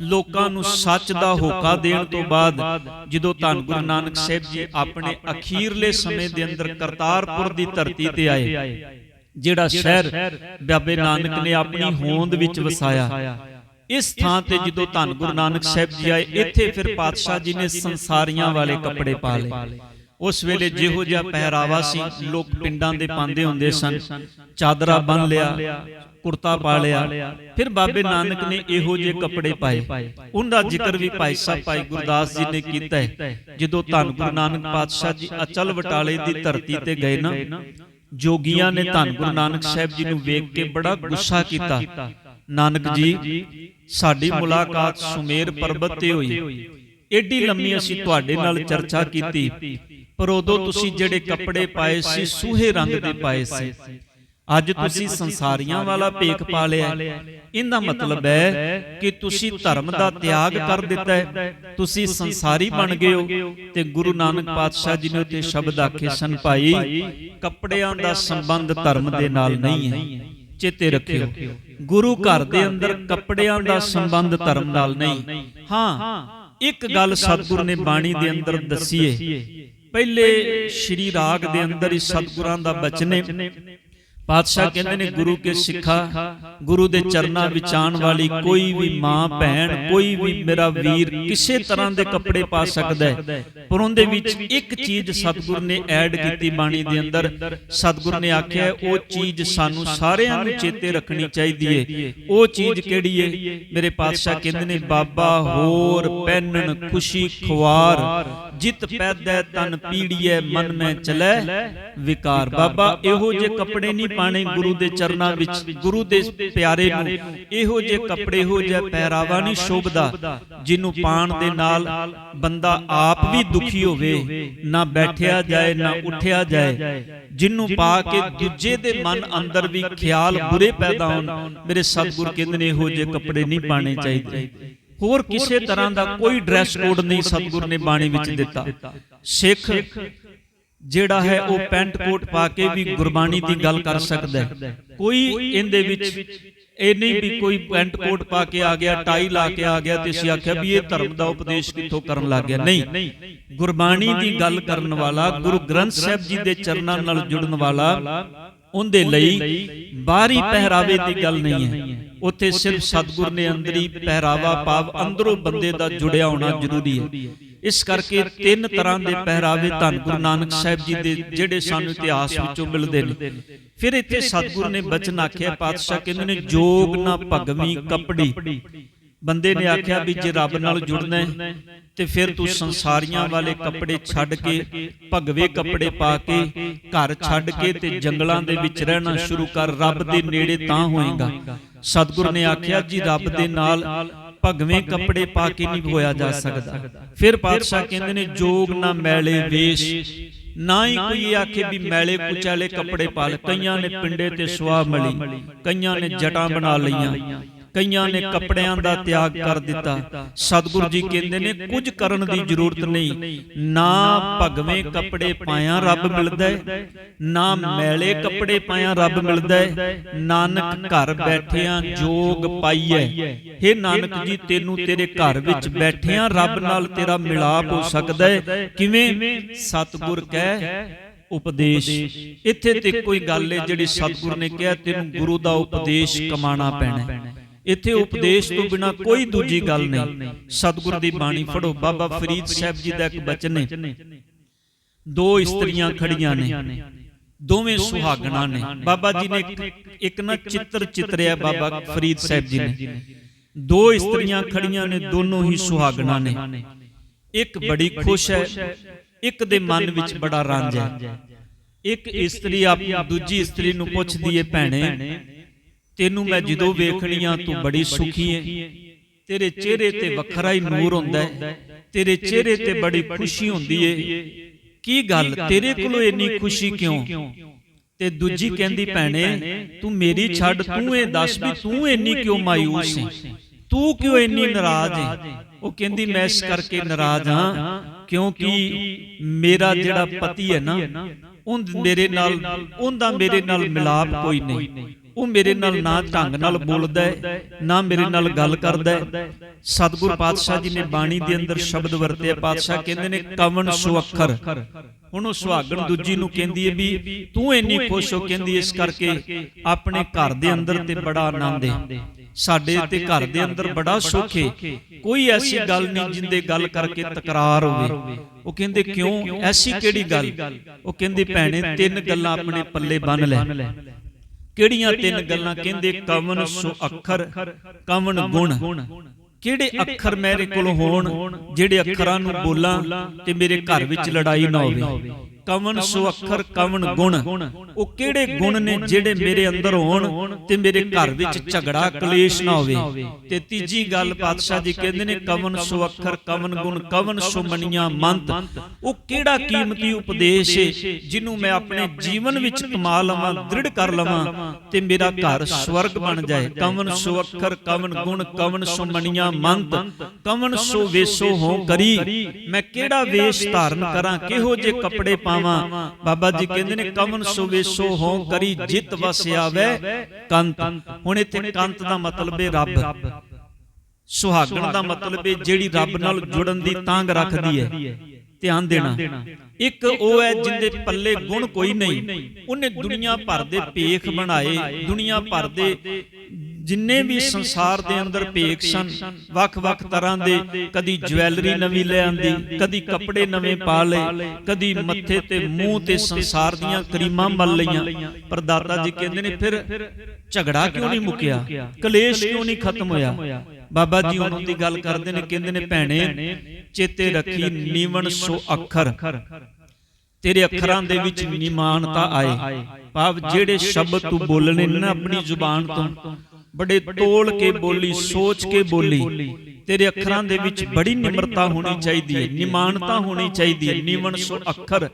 ਲੋਕਾਂ ਨੂੰ ਸੱਚ ਦਾ ਹੋਕਾ ਦੇਣ ਤੋਂ ਬਾਅਦ ਜਦੋਂ ਧੰਨ ਗੁਰੂ ਨਾਨਕ ਸਾਹਿਬ ਜੀ ਆਪਣੇ ਅਖੀਰਲੇ ਸਮੇਂ ਦੇ ਅੰਦਰ ਕਰਤਾਰਪੁਰ ਦੀ ਧਰਤੀ ਤੇ ਆਏ। ਜਿਹੜਾ ਸ਼ਹਿਰ ਬਾਬੇ ਨਾਨਕ ਨੇ ਆਪਣੀ ਹੋਂਦ ਵਿੱਚ ਵਸਾਇਆ। ਇਸ ਥਾਂ ਤੇ ਜਦੋਂ ਧੰਨ ਗੁਰੂ ਨਾਨਕ ਸਾਹਿਬ ਜੀ ਆਏ ਇੱਥੇ ਫਿਰ ਪਾਤਸ਼ਾਹ ਜੀ ਨੇ ਸੰਸਾਰੀਆਂ ਵਾਲੇ ਕੱਪੜੇ ਪਾ ਲਏ। ਉਸ ਵੇਲੇ ਜਿਹੋ ਜਿਹਾ ਪਹਿਰਾਵਾ ਸੀ ਲੋਕ ਪਿੰਡਾਂ ਦੇ ਪਾਉਂਦੇ ਹੁੰਦੇ ਸਨ। ਚਾਦਰਾ ਬੰਨ ਲਿਆ ਕੁਰਤਾ ਪਾ ਲਿਆ। ਫਿਰ ਬਾਬੇ ਨਾਨਕ ਨੇ ਇਹੋ ਜਿਹੇ ਕੱਪੜੇ ਪਾਏ। ਉਹਦਾ ਜ਼ਿਕਰ ਵੀ ਭਾਈ ਸਾਹਿਬ ਭਾਈ ਗੁਰਦਾਸ ਜੀ ਨੇ ਕੀਤਾ ਹੈ। ਜਦੋਂ ਧੰਨ ਗੁਰੂ ਨਾਨਕ ਪਾਤਸ਼ਾਹ ਜੀ ਅਚਲ ਵਟਾਲੇ ਦੀ ਧਰਤੀ ਤੇ ਗਏ ਨਾ ਜੋਗੀਆਂ ਨੇ ਧੰਨ ਗੁਰੂ ਨਾਨਕ ਸਾਹਿਬ ਜੀ ਨੂੰ ਵੇਖ ਕੇ ਬੜਾ ਗੁੱਸਾ ਕੀਤਾ। ਨਾਨਕ ਜੀ ਸਾਡੀ ਮੁਲਾਕਾਤ ਸੁਮੇਰ ਪਰਬਤ ਤੇ ਹੋਈ। ਏਡੀ ਲੰਮੀ ਅਸੀਂ ਤੁਹਾਡੇ ਨਾਲ ਚਰਚਾ ਕੀਤੀ ਪਰ ਉਦੋਂ ਤੁਸੀਂ ਜਿਹੜੇ ਕੱਪੜੇ ਪਾਏ ਸੀ ਸੂਹੇ ਰੰਗ ਦੇ ਪਾਏ ਸੀ। ਅੱਜ ਤੁਸੀਂ ਸੰਸਾਰੀਆਂ ਵਾਲਾ ਭੇਖ ਪਾ ਲਿਆ। ਇਹਦਾ ਮਤਲਬ ਹੈ ਕਿ ਤੁਸੀਂ ਧਰਮ ਦਾ ਤਿਆਗ ਕਰ ਦਿੱਤਾ ਹੈ। ਤੁਸੀਂ ਸੰਸਾਰੀ ਬਣ ਗਏ ਹੋ ਤੇ ਗੁਰੂ ਨਾਨਕ ਪਾਤਸ਼ਾਹ ਜੀ ਨੇ ਉੱਤੇ ਸ਼ਬਦ ਆਖੇ ਸਨ ਭਾਈ ਕੱਪੜਿਆਂ ਦਾ ਸੰਬੰਧ ਧਰਮ ਦੇ ਨਾਲ ਨਹੀਂ ਹੈ। ਚੇਤੇ ਰੱਖਿਓ। ਗੁਰੂ ਘਰ ਦੇ ਅੰਦਰ ਕੱਪੜਿਆਂ ਦਾ ਸੰਬੰਧ ਧਰਮ ਨਾਲ ਨਹੀਂ। ਹਾਂ ਇੱਕ ਗੱਲ ਸਤਿਗੁਰ ਨੇ ਬਾਣੀ ਦੇ ਅੰਦਰ ਦੱਸੀ ਹੈ ਪਹਿਲੇ ਸ਼੍ਰੀ ਰਾਗ ਦੇ ਅੰਦਰ ਹੀ ਸਤਿਗੁਰਾਂ ਦਾ ਬਚਨ। ਹੈ ਪਾਤਸ਼ਾਹ ਕਹਿੰਦੇ ਨੇ ਗੁਰੂ ਕੇ ਸਿੱਖਾ ਗੁਰੂ ਦੇ ਚਰਨਾਂ ਵਿੱਚ ਵਾਲੀ ਕੋਈ ਵੀ ਮਾਂ ਭੈਣ ਕੋਈ ਵੀ ਮੇਰਾ ਵੀਰ ਕਿਸੇ ਤਰ੍ਹਾਂ ਦੇ ਕੱਪੜੇ ਪਾ ਸਕਦਾ ਹੈ। ਪਰ ਉਹਦੇ ਵਿੱਚ ਇੱਕ ਚੀਜ਼ ਸਤਿਗੁਰ ਨੇ ਐਡ ਕੀਤੀ ਬਾਣੀ ਦੇ ਅੰਦਰ। ਸਤਿਗੁਰ ਨੇ ਆਖਿਆ ਉਹ ਚੀਜ਼ ਸਾਨੂੰ ਸਾਰਿਆਂ ਨੂੰ ਚੇਤੇ ਰੱਖਣੀ ਚਾਹੀਦੀ ਹੈ ਉਹ ਚੀਜ਼ ਕਿਹੜੀ ਹੈ ਮੇਰੇ ਪਾਤਸ਼ਾਹ ਕਹਿੰਦੇ ਨੇ ਬਾਬਾ ਹੋਰ ਪਹਿਨਣ ਖੁਸ਼ੀ ਖੁਆਰ। ਜਿਤ ਪੈਦੈ ਤਨ ਪੀੜੀਏ ਮਨ ਮੈਂ ਚਲੇ। ਵਿਕਾਰ ਬਾਬਾ ਇਹੋ ਜੇ ਕੱਪੜੇ ਨਹੀਂ ਪਾਣੇ ਗੁਰੂ ਦੇ ਚਰਨਾਂ ਵਿੱਚ ਗੁਰੂ ਦੇ ਪਿਆਰੇ ਨੂੰ। ਇਹੋ ਜੇ ਕੱਪੜੇ ਇਹੋ ਜਿਹਾ ਪਹਿਰਾਵਾ ਨਹੀਂ ਸ਼ੋਭਦਾ ਜਿਹਨੂੰ ਪਾਣ ਦੇ ਨਾਲ ਬੰਦਾ ਆਪ ਵੀ ਦੁਖੀ ਹੋਵੇ ਨਾ ਬੈਠਿਆ ਜਾਏ ਨਾ ਉੱਠਿਆ ਜਾਏ। ਜਿਹਨੂੰ ਪਾ ਕੇ ਦੂਜੇ ਦੇ ਮਨ ਅੰਦਰ ਵੀ ਖਿਆਲ ਬੁਰੇ ਪੈਦਾ ਹੋਣ। ਮੇਰੇ ਸਤਿਗੁਰ ਕਹਿੰਦੇ ਨੇ ਇਹੋ ਜਿਹੇ ਕੱਪੜੇ ਨਹੀਂ ਪਾਣੇ ਚਾਹੀਦੇ। ਹੋਰ ਕਿਸੇ ਤਰ੍ਹਾਂ ਦਾ ਕੋਈ ਡਰੈਸ ਕੋਡ ਨਹੀਂ ਸਤਿਗੁਰ ਨੇ ਬਾਣੀ ਵਿੱਚ ਦਿੱਤਾ। ਸਿੱਖ ਜਿਹੜਾ ਹੈ ਉਹ ਪੈਂਟ ਕੋਟ ਪਾ ਕੇ ਵੀ ਗੁਰਬਾਣੀ ਦੀ ਗੱਲ ਕਰ ਸਕਦਾ ਹੈ। ਕੋਈ ਇਹਦੇ ਵਿੱਚ ਇਹ ਨਹੀਂ ਵੀ ਕੋਈ ਪੈਂਟ ਕੋਟ ਪਾ ਕੇ ਆ ਗਿਆ ਟਾਈ ਲਾ ਕੇ ਆ ਗਿਆ ਤੇ ਅਸੀਂ ਆਖਿਆ ਵੀ ਇਹ ਧਰਮ ਦਾ ਉਪਦੇਸ਼ ਕਿੱਥੋਂ ਕਰਨ ਲੱਗ ਗਿਆ? ਨਹੀਂ। ਗੁਰਬਾਣੀ ਦੀ ਗੱਲ ਕਰਨ ਵਾਲਾ ਗੁਰੂ ਗ੍ਰੰਥ ਸਾਹਿਬ ਜੀ ਦੇ ਚਰਨਾਂ ਨਾਲ ਜੁੜਨ ਵਾਲਾ ਉਹਦੇ ਲਈ ਬਾਹਰੀ ਪਹਿਰਾਵੇ ਦੀ ਗੱਲ ਨਹੀਂ ਹੈ। ਉੱਥੇ ਸਿਰਫ ਸਤਿਗੁਰ ਨੇ ਅੰਦਰੀ ਪਹਿਰਾਵਾ ਪਾਵ ਅੰਦਰੋਂ ਬੰਦੇ ਦਾ ਜੁੜਿਆ ਹੋਣਾ ਜ਼ਰੂਰੀ ਹੈ। ਇਸ ਕਰਕੇ ਤਿੰਨ ਤਰ੍ਹਾਂ ਦੇ ਪਹਿਰਾਵੇ ਧੰਨ ਗੁਰੂ ਨਾਨਕ ਸਾਹਿਬ ਜੀ ਦੇ ਜਿਹੜੇ ਸਾਨੂੰ ਇਤਿਹਾਸ ਵਿੱਚੋਂ ਮਿਲਦੇ ਨੇ। ਫਿਰ ਇੱਥੇ ਸਤਿਗੁਰ ਨੇ ਬਚਨ ਆਖਿਆ ਪਾਤਸ਼ਾਹ ਕਹਿੰਦੇ ਨੇ ਜੋਗ ਨਾ ਭਗਵੀ ਕੱਪੜੀ। ਬੰਦੇ ਨੇ ਆਖਿਆ ਵੀ ਜੇ ਰੱਬ ਨਾਲ ਜੁੜਨਾ ਹੈ ਤੇ ਫਿਰ ਤੂੰ ਸੰਸਾਰੀਆਂ ਵਾਲੇ ਕੱਪੜੇ ਛੱਡ ਕੇ ਭਗਵੇ ਕੱਪੜੇ ਪਾ ਕੇ ਘਰ ਛੱਡ ਕੇ ਤੇ ਜੰਗਲਾਂ ਦੇ ਵਿੱਚ ਰਹਿਣਾ ਸ਼ੁਰੂ ਕਰ ਰੱਬ ਦੇ ਨੇੜੇ ਤਾਂ ਹੋਏਗਾ। ਸਤਿਗੁਰ ਨੇ ਆਖਿਆ ਜੀ ਰੱਬ ਦੇ ਨਾਲ ਭਗਵੇਂ ਕੱਪੜੇ ਪਾ ਕੇ ਨਹੀਂ ਹੋਇਆ ਜਾ ਸਕਦਾ। ਫਿਰ ਪਾਤਸ਼ਾਹ ਕਹਿੰਦੇ ਨੇ ਜੋਗ ਨਾ ਮੈਲੇ ਵੇਸ਼। ਨਾ ਹੀ ਕੋਈ ਆਖੇ ਵੀ ਮੈਲੇ ਕੁਚਾਲੇ ਕੱਪੜੇ ਪਾ ਲੈ ਕਈਆਂ ਨੇ ਪਿੰਡੇ ਤੇ ਸੁਆ ਮਲੀ ਕਈਆਂ ਨੇ ਜਟਾਂ ਬਣਾ ਲਈਆਂ ਕਈਆਂ ਨੇ ਕੱਪੜਿਆਂ ਦਾ ਤਿਆਗ ਕਰ ਦਿੱਤਾ। ਸਤਿਗੁਰੂ ਜੀ ਕਹਿੰਦੇ ਨੇ ਕੁਝ ਕਰਨ ਦੀ ਜ਼ਰੂਰਤ ਨਹੀਂ। ਨਾ ਭਗਵੇਂ ਕੱਪੜੇ ਪਾਇਆ ਰੱਬ ਮਿਲਦਾ ਹੈ। ਨਾ ਮੈਲੇ ਕੱਪੜੇ ਪਾਇਆ ਰੱਬ ਮਿਲਦਾ ਹੈ। ਨਾਨਕ ਘਰ ਬੈਠਿਆਂ ਜੋਗ ਪਾਈਐ। हे ਨਾਨਕ ਜੀ ਤੈਨੂੰ ਤੇਰੇ ਘਰ ਵਿੱਚ ਬੈਠਿਆਂ ਰੱਬ ਨਾਲ ਤੇਰਾ ਮਿਲਾਪ ਹੋ ਸਕਦਾ ਹੈ। ਕਿਵੇਂ? ਸਤਿਗੁਰ ਕਹਿ ਉਪਦੇਸ਼। ਇੱਥੇ ਤੇ ਕੋਈ ਗੱਲ ਹੈ ਜਿਹੜੀ ਸਤਿਗੁਰ ਨੇ ਕਿਹਾ ਤੈਨੂੰ ਗੁਰੂ ਦਾ ਉਪਦੇਸ਼ ਕਮਾਣਾ ਪੈਣਾ ਹੈ। ਇੱਥੇ ਉਪਦੇਸ਼ ਤੋਂ ਬਿਨਾ ਕੋਈ ਦੂਜੀ ਗੱਲ ਨਹੀਂ। ਸਤਿਗੁਰ ਦੀ ਬਾਣੀ ਫੜੋ ਬਾਬਾ ਫਰੀਦ ਸਾਹਿਬ ਜੀ ਦਾ ਇੱਕ ਬਚਨ ਹੈ। ਦੋ ਇਸਤਰੀਆਂ ਖੜੀਆਂ ਨੇ। ਦੋਵੇਂ ਸੁਹਾਗਣਾ ਨੇ। ਬਾਬਾ ਜੀ ਨੇ ਇੱਕ ਨਾ ਚਿੱਤਰ ਚਿਤਰਿਆ ਬਾਬਾ ਫਰੀਦ ਸਾਹਿਬ ਜੀ ਨੇ। ਦੋ ਇਸਤਰੀਆਂ ਖੜੀਆਂ ਨੇ ਦੋਨੋਂ ਹੀ ਸੁਹਾਗਣਾ ਨੇ। ਇੱਕ ਬੜੀ ਖੁਸ਼ ਹੈ ਇੱਕ ਦੇ ਮਨ ਵਿੱਚ ਬੜਾ ਰੰਜ ਹੈ। ਇੱਕ ਇਸਤਰੀ ਆਪ ਦੂਜੀ ਇਸਤਰੀ ਨੂੰ ਪੁੱਛਦੀ ਏ ਭੈਣੇ ਤੈਨੂੰ ਮੈਂ ਜਦੋਂ ਵੇਖਣੀ ਆ ਤੂੰ ਬੜੀ ਸੁਖੀ ਏ। ਤੇਰੇ ਚਿਹਰੇ ਤੇ ਵੱਖਰਾ ਹੀ ਨੂਰ ਹੁੰਦਾ ਹੈ ਤੇਰੇ ਚਿਹਰੇ ਤੇ ਬੜੀ ਖੁਸ਼ੀ ਹੁੰਦੀ ਏ। ਕੀ ਗੱਲ? ਤੇਰੇ ਕੋਲੋਂ ਇੰਨੀ ਖੁਸ਼ੀ ਕਿਉਂ? ਤੇ ਦੂਜੀ ਕਹਿੰਦੀ ਭੈਣੇ ਤੂੰ ਮੇਰੀ ਛੱਡ ਤੂੰ ਇਹ ਦੱਸ ਵੀ ਤੂੰ ਇੰਨੀ ਕਿਉਂ ਮਾਇੂਸ ਹੈ ਤੂੰ ਕਿਉਂ ਇੰਨੀ ਨਾਰਾਜ਼ ਹੈ ਉਹ ਕਹਿੰਦੀ ਮੈਂ ਇਸ ਕਰਕੇ ਨਾਰਾਜ਼ ਹਾਂ ਕਿਉਂਕਿ ਮੇਰਾ ਜਿਹੜਾ ਪਤੀ ਹੈ ਨਾ ਉਹ ਮੇਰੇ ਨਾਲ ਉਹਦਾ ਮੇਰੇ ਨਾਲ ਮਿਲਾਪ ਕੋਈ ਨਹੀਂ ਉਹ ਮੇਰੇ ਨਾਲ ਨਾ ਢੰਗ ਨਾਲ ਬੋਲਦਾ ਹੈ ਨਾ ਮੇਰੇ ਨਾਲ ਗੱਲ ਕਰਦਾ ਹੈ। ਸਤਿਗੁਰ ਪਾਤਸ਼ਾਹ ਜੀ ਨੇ ਬਾਣੀ ਦੇ ਅੰਦਰ ਸ਼ਬਦ ਵਰਤੇ ਪਾਤਸ਼ਾਹ ਕਹਿੰਦੇ ਨੇ ਕਵਨ ਸੋ ਅੱਖਰ ਹੁਣ ਉਹ ਸੁਹਾਗਣ ਦੂਜੀ ਨੂੰ ਕਹਿੰਦੀ ਹੈ ਵੀ ਤੂੰ ਇੰਨੀ ਖੁਸ਼ ਹੋ ਕਹਿੰਦੀ ਇਸ ਕਰਕੇ ਆਪਣੇ ਘਰ ਦੇ ਅੰਦਰ ਤੇ ਬੜਾ ਆਨੰਦ ਹੈ। ਸਾਡੇ ਤੇ ਘਰ ਦੇ ਅੰਦਰ ਬੜਾ ਸੁੱਖ ਹੈ। ਕੋਈ ਐਸੀ ਗੱਲ ਨਹੀਂ ਜਿੰਦੇ ਗੱਲ ਕਰਕੇ ਤਕਰਾਰ ਹੋਵੇ। ਉਹ ਕਹਿੰਦੇ ਕਿਉਂ? ਐਸੀ ਕਿਹੜੀ ਗੱਲ? ਉਹ ਕਹਿੰਦੀ ਭੈਣੇ ਤਿੰਨ ਗੱਲਾਂ ਆਪਣੇ ਪੱਲੇ ਬੰਨ ਲੈ। ਕਿਹੜੀਆਂ ਤਿੰਨ ਗੱਲਾਂ ਕਹਿੰਦੇ? ਕਵਨ ਸੋ ਅੱਖਰ ਕਵਨ ਗੁਣ। ਕਿਹੜੇ ਅੱਖਰ ਮੇਰੇ ਕੋਲ ਹੋਣ ਜਿਹੜੇ ਅੱਖਰਾਂ ਨੂੰ ਬੋਲਾਂ ਤੇ ਮੇਰੇ ਘਰ ਵਿੱਚ ਲੜਾਈ ਨਾ ਹੋਵੇ। ਕਵਨ ਸੋ ਅੱਖਰ ਕਵਨ ਗੁਣ। ਉਹ ਕਿਹੜੇ ਗੁਣ ਨੇ ਜਿਹੜੇ ਮੇਰੇ ਅੰਦਰ ਹੋਣ ਤੇ ਮੇਰੇ ਘਰ ਵਿੱਚ ਝਗੜਾ ਕਲੇਸ਼ ਨਾ ਹੋਵੇ। ਤੇ ਤੀਜੀ ਗੱਲ ਪਾਤਸ਼ਾਹ ਜੀ ਕਹਿੰਦੇ ਨੇ ਕਵਨ ਸੋ ਅੱਖਰ ਕਵਨ ਗੁਣ ਕਵਨ ਸੋ ਮਣੀਆਂ ਮੰਤ। ਉਹ ਕਿਹੜਾ ਕੀਮਤੀ ਉਪਦੇਸ਼ ਹੈ ਜਿਹਨੂੰ ਮੈਂ ਆਪਣੇ ਜੀਵਨ ਵਿੱਚ ਕਮਾ ਲਵਾਂ ਦ੍ਰਿੜ ਕਰ ਲਵਾਂ ਤੇ ਮੇਰਾ ਘਰ ਸਵਰਗ ਬਣ ਜਾਏ। ਕਵਨ ਸੋ ਅੱਖਰ ਕਵਨ ਗੁਣ ਕਵਨ ਸੋ ਮਣੀਆਂ ਮੰਤ। ਕਵਨ ਸੋ ਵੇਸੋ ਹੋ ਕਰੀ। ਮੈਂ ਕਿਹੜਾ ਵੇਸ਼ ਧਾਰਨ ਕਰਾਂ। ਕਿਹੋ ਜੇ ਕੱਪੜੇ ਪਾਵਾਂ ਬਾਬਾ ਜੀ ਕਹਿੰਦੇ ਨੇ ਕਵਨ ਸੋ ਵੇਸੋ ਹੋ ਕਰੀ ਜਿਤ ਵਸ ਆਵੇ ਕੰਤ। ਹੁਣ ਇੱਥੇ ਕੰਤ ਦਾ ਮਤਲਬ ਹੈ ਰੱਬ। ਸੁਹਾਗਣ ਦਾ ਮਤਲਬ ਹੈ ਜਿਹੜੀ ਰੱਬ ਨਾਲ ਜੁੜਨ ਦੀ ਤਾਂਗ ਰੱਖਦੀ ਹੈ। ਧਿਆਨ ਦੇਣਾ। ਇੱਕ ਉਹ ਹੈ ਜਿੰਦੇ ਪੱਲੇ ਗੁਣ ਕੋਈ ਨਹੀਂ। ਉਹਨੇ ਦੁਨੀਆ ਭਰ ਦੇ ਭੇਖ ਬਣਾਏ। ਦੁਨੀਆ ਭਰ ਦੇ ਜਿੰਨੇ ਵੀ ਸੰਸਾਰ ਦੇ ਅੰਦਰ ਭੇਖ ਸਨ ਵੱਖ-ਵੱਖ ਤਰ੍ਹਾਂ ਦੇ ਕਦੀ ਜਵੈਲਰੀ ਨਵੀਂ ਲੈ ਆਂਦੀ ਕਦੀ ਕੱਪੜੇ ਨਵੇਂ ਪਾ ਲਏ ਕਦੀ ਮੱਥੇ ਤੇ ਮੂੰਹ ਤੇ ਸੰਸਾਰ ਦੀਆਂ ਕਰੀਮਾਂ ਮਲ ਲਈਆਂ। ਪਰ ਦਾਤਾ ਜੀ ਕਹਿੰਦੇ ਨੇ ਫਿਰ ਝਗੜਾ ਕਿਉਂ ਨਹੀਂ ਮੁੱਕਿਆ? ਕਲੇਸ਼ ਕਿਉਂ ਨਹੀਂ ਖਤਮ ਹੋਇਆ? ਬਾਬਾ ਜੀ ਉਹਨਾਂ ਦੀ ਗੱਲ ਕਰਦੇ ਨੇ ਕਹਿੰਦੇ ਨੇ ਭੈਣੇ ਚੇਤੇ ਰੱਖੀ ਨੀਵਣ ਸੋ ਅੱਖਰ। ਤੇਰੇ ਅੱਖਰਾਂ ਦੇ ਵਿੱਚ ਨਿਮਾਨਤਾ ਆਏ। ਭਾਵ ਜਿਹੜੇ ਸ਼ਬਦ ਤੂੰ ਬੋਲਣੇ ਨੇ ਨਾ ਆਪਣੀ ਜ਼ੁਬਾਨ ਤੋਂ ਬੜੇ ਤੋਲ ਕੇ ਬੋਲੀ ਸੋਚ ਕੇ ਬੋਲੀ। ਤੇਰੇ ਅੱਖਰਾਂ ਦੇ ਵਿੱਚ ਬੜੀ ਨਿਮਰਤਾ ਹੋਣੀ ਚਾਹੀਦੀ ਹੈ ਨਿਮਾਨਤਾ ਹੋਣੀ ਚਾਹੀਦੀ ਹੈ ਨਿਵਣ ਸੋ ਅੱਖਰ।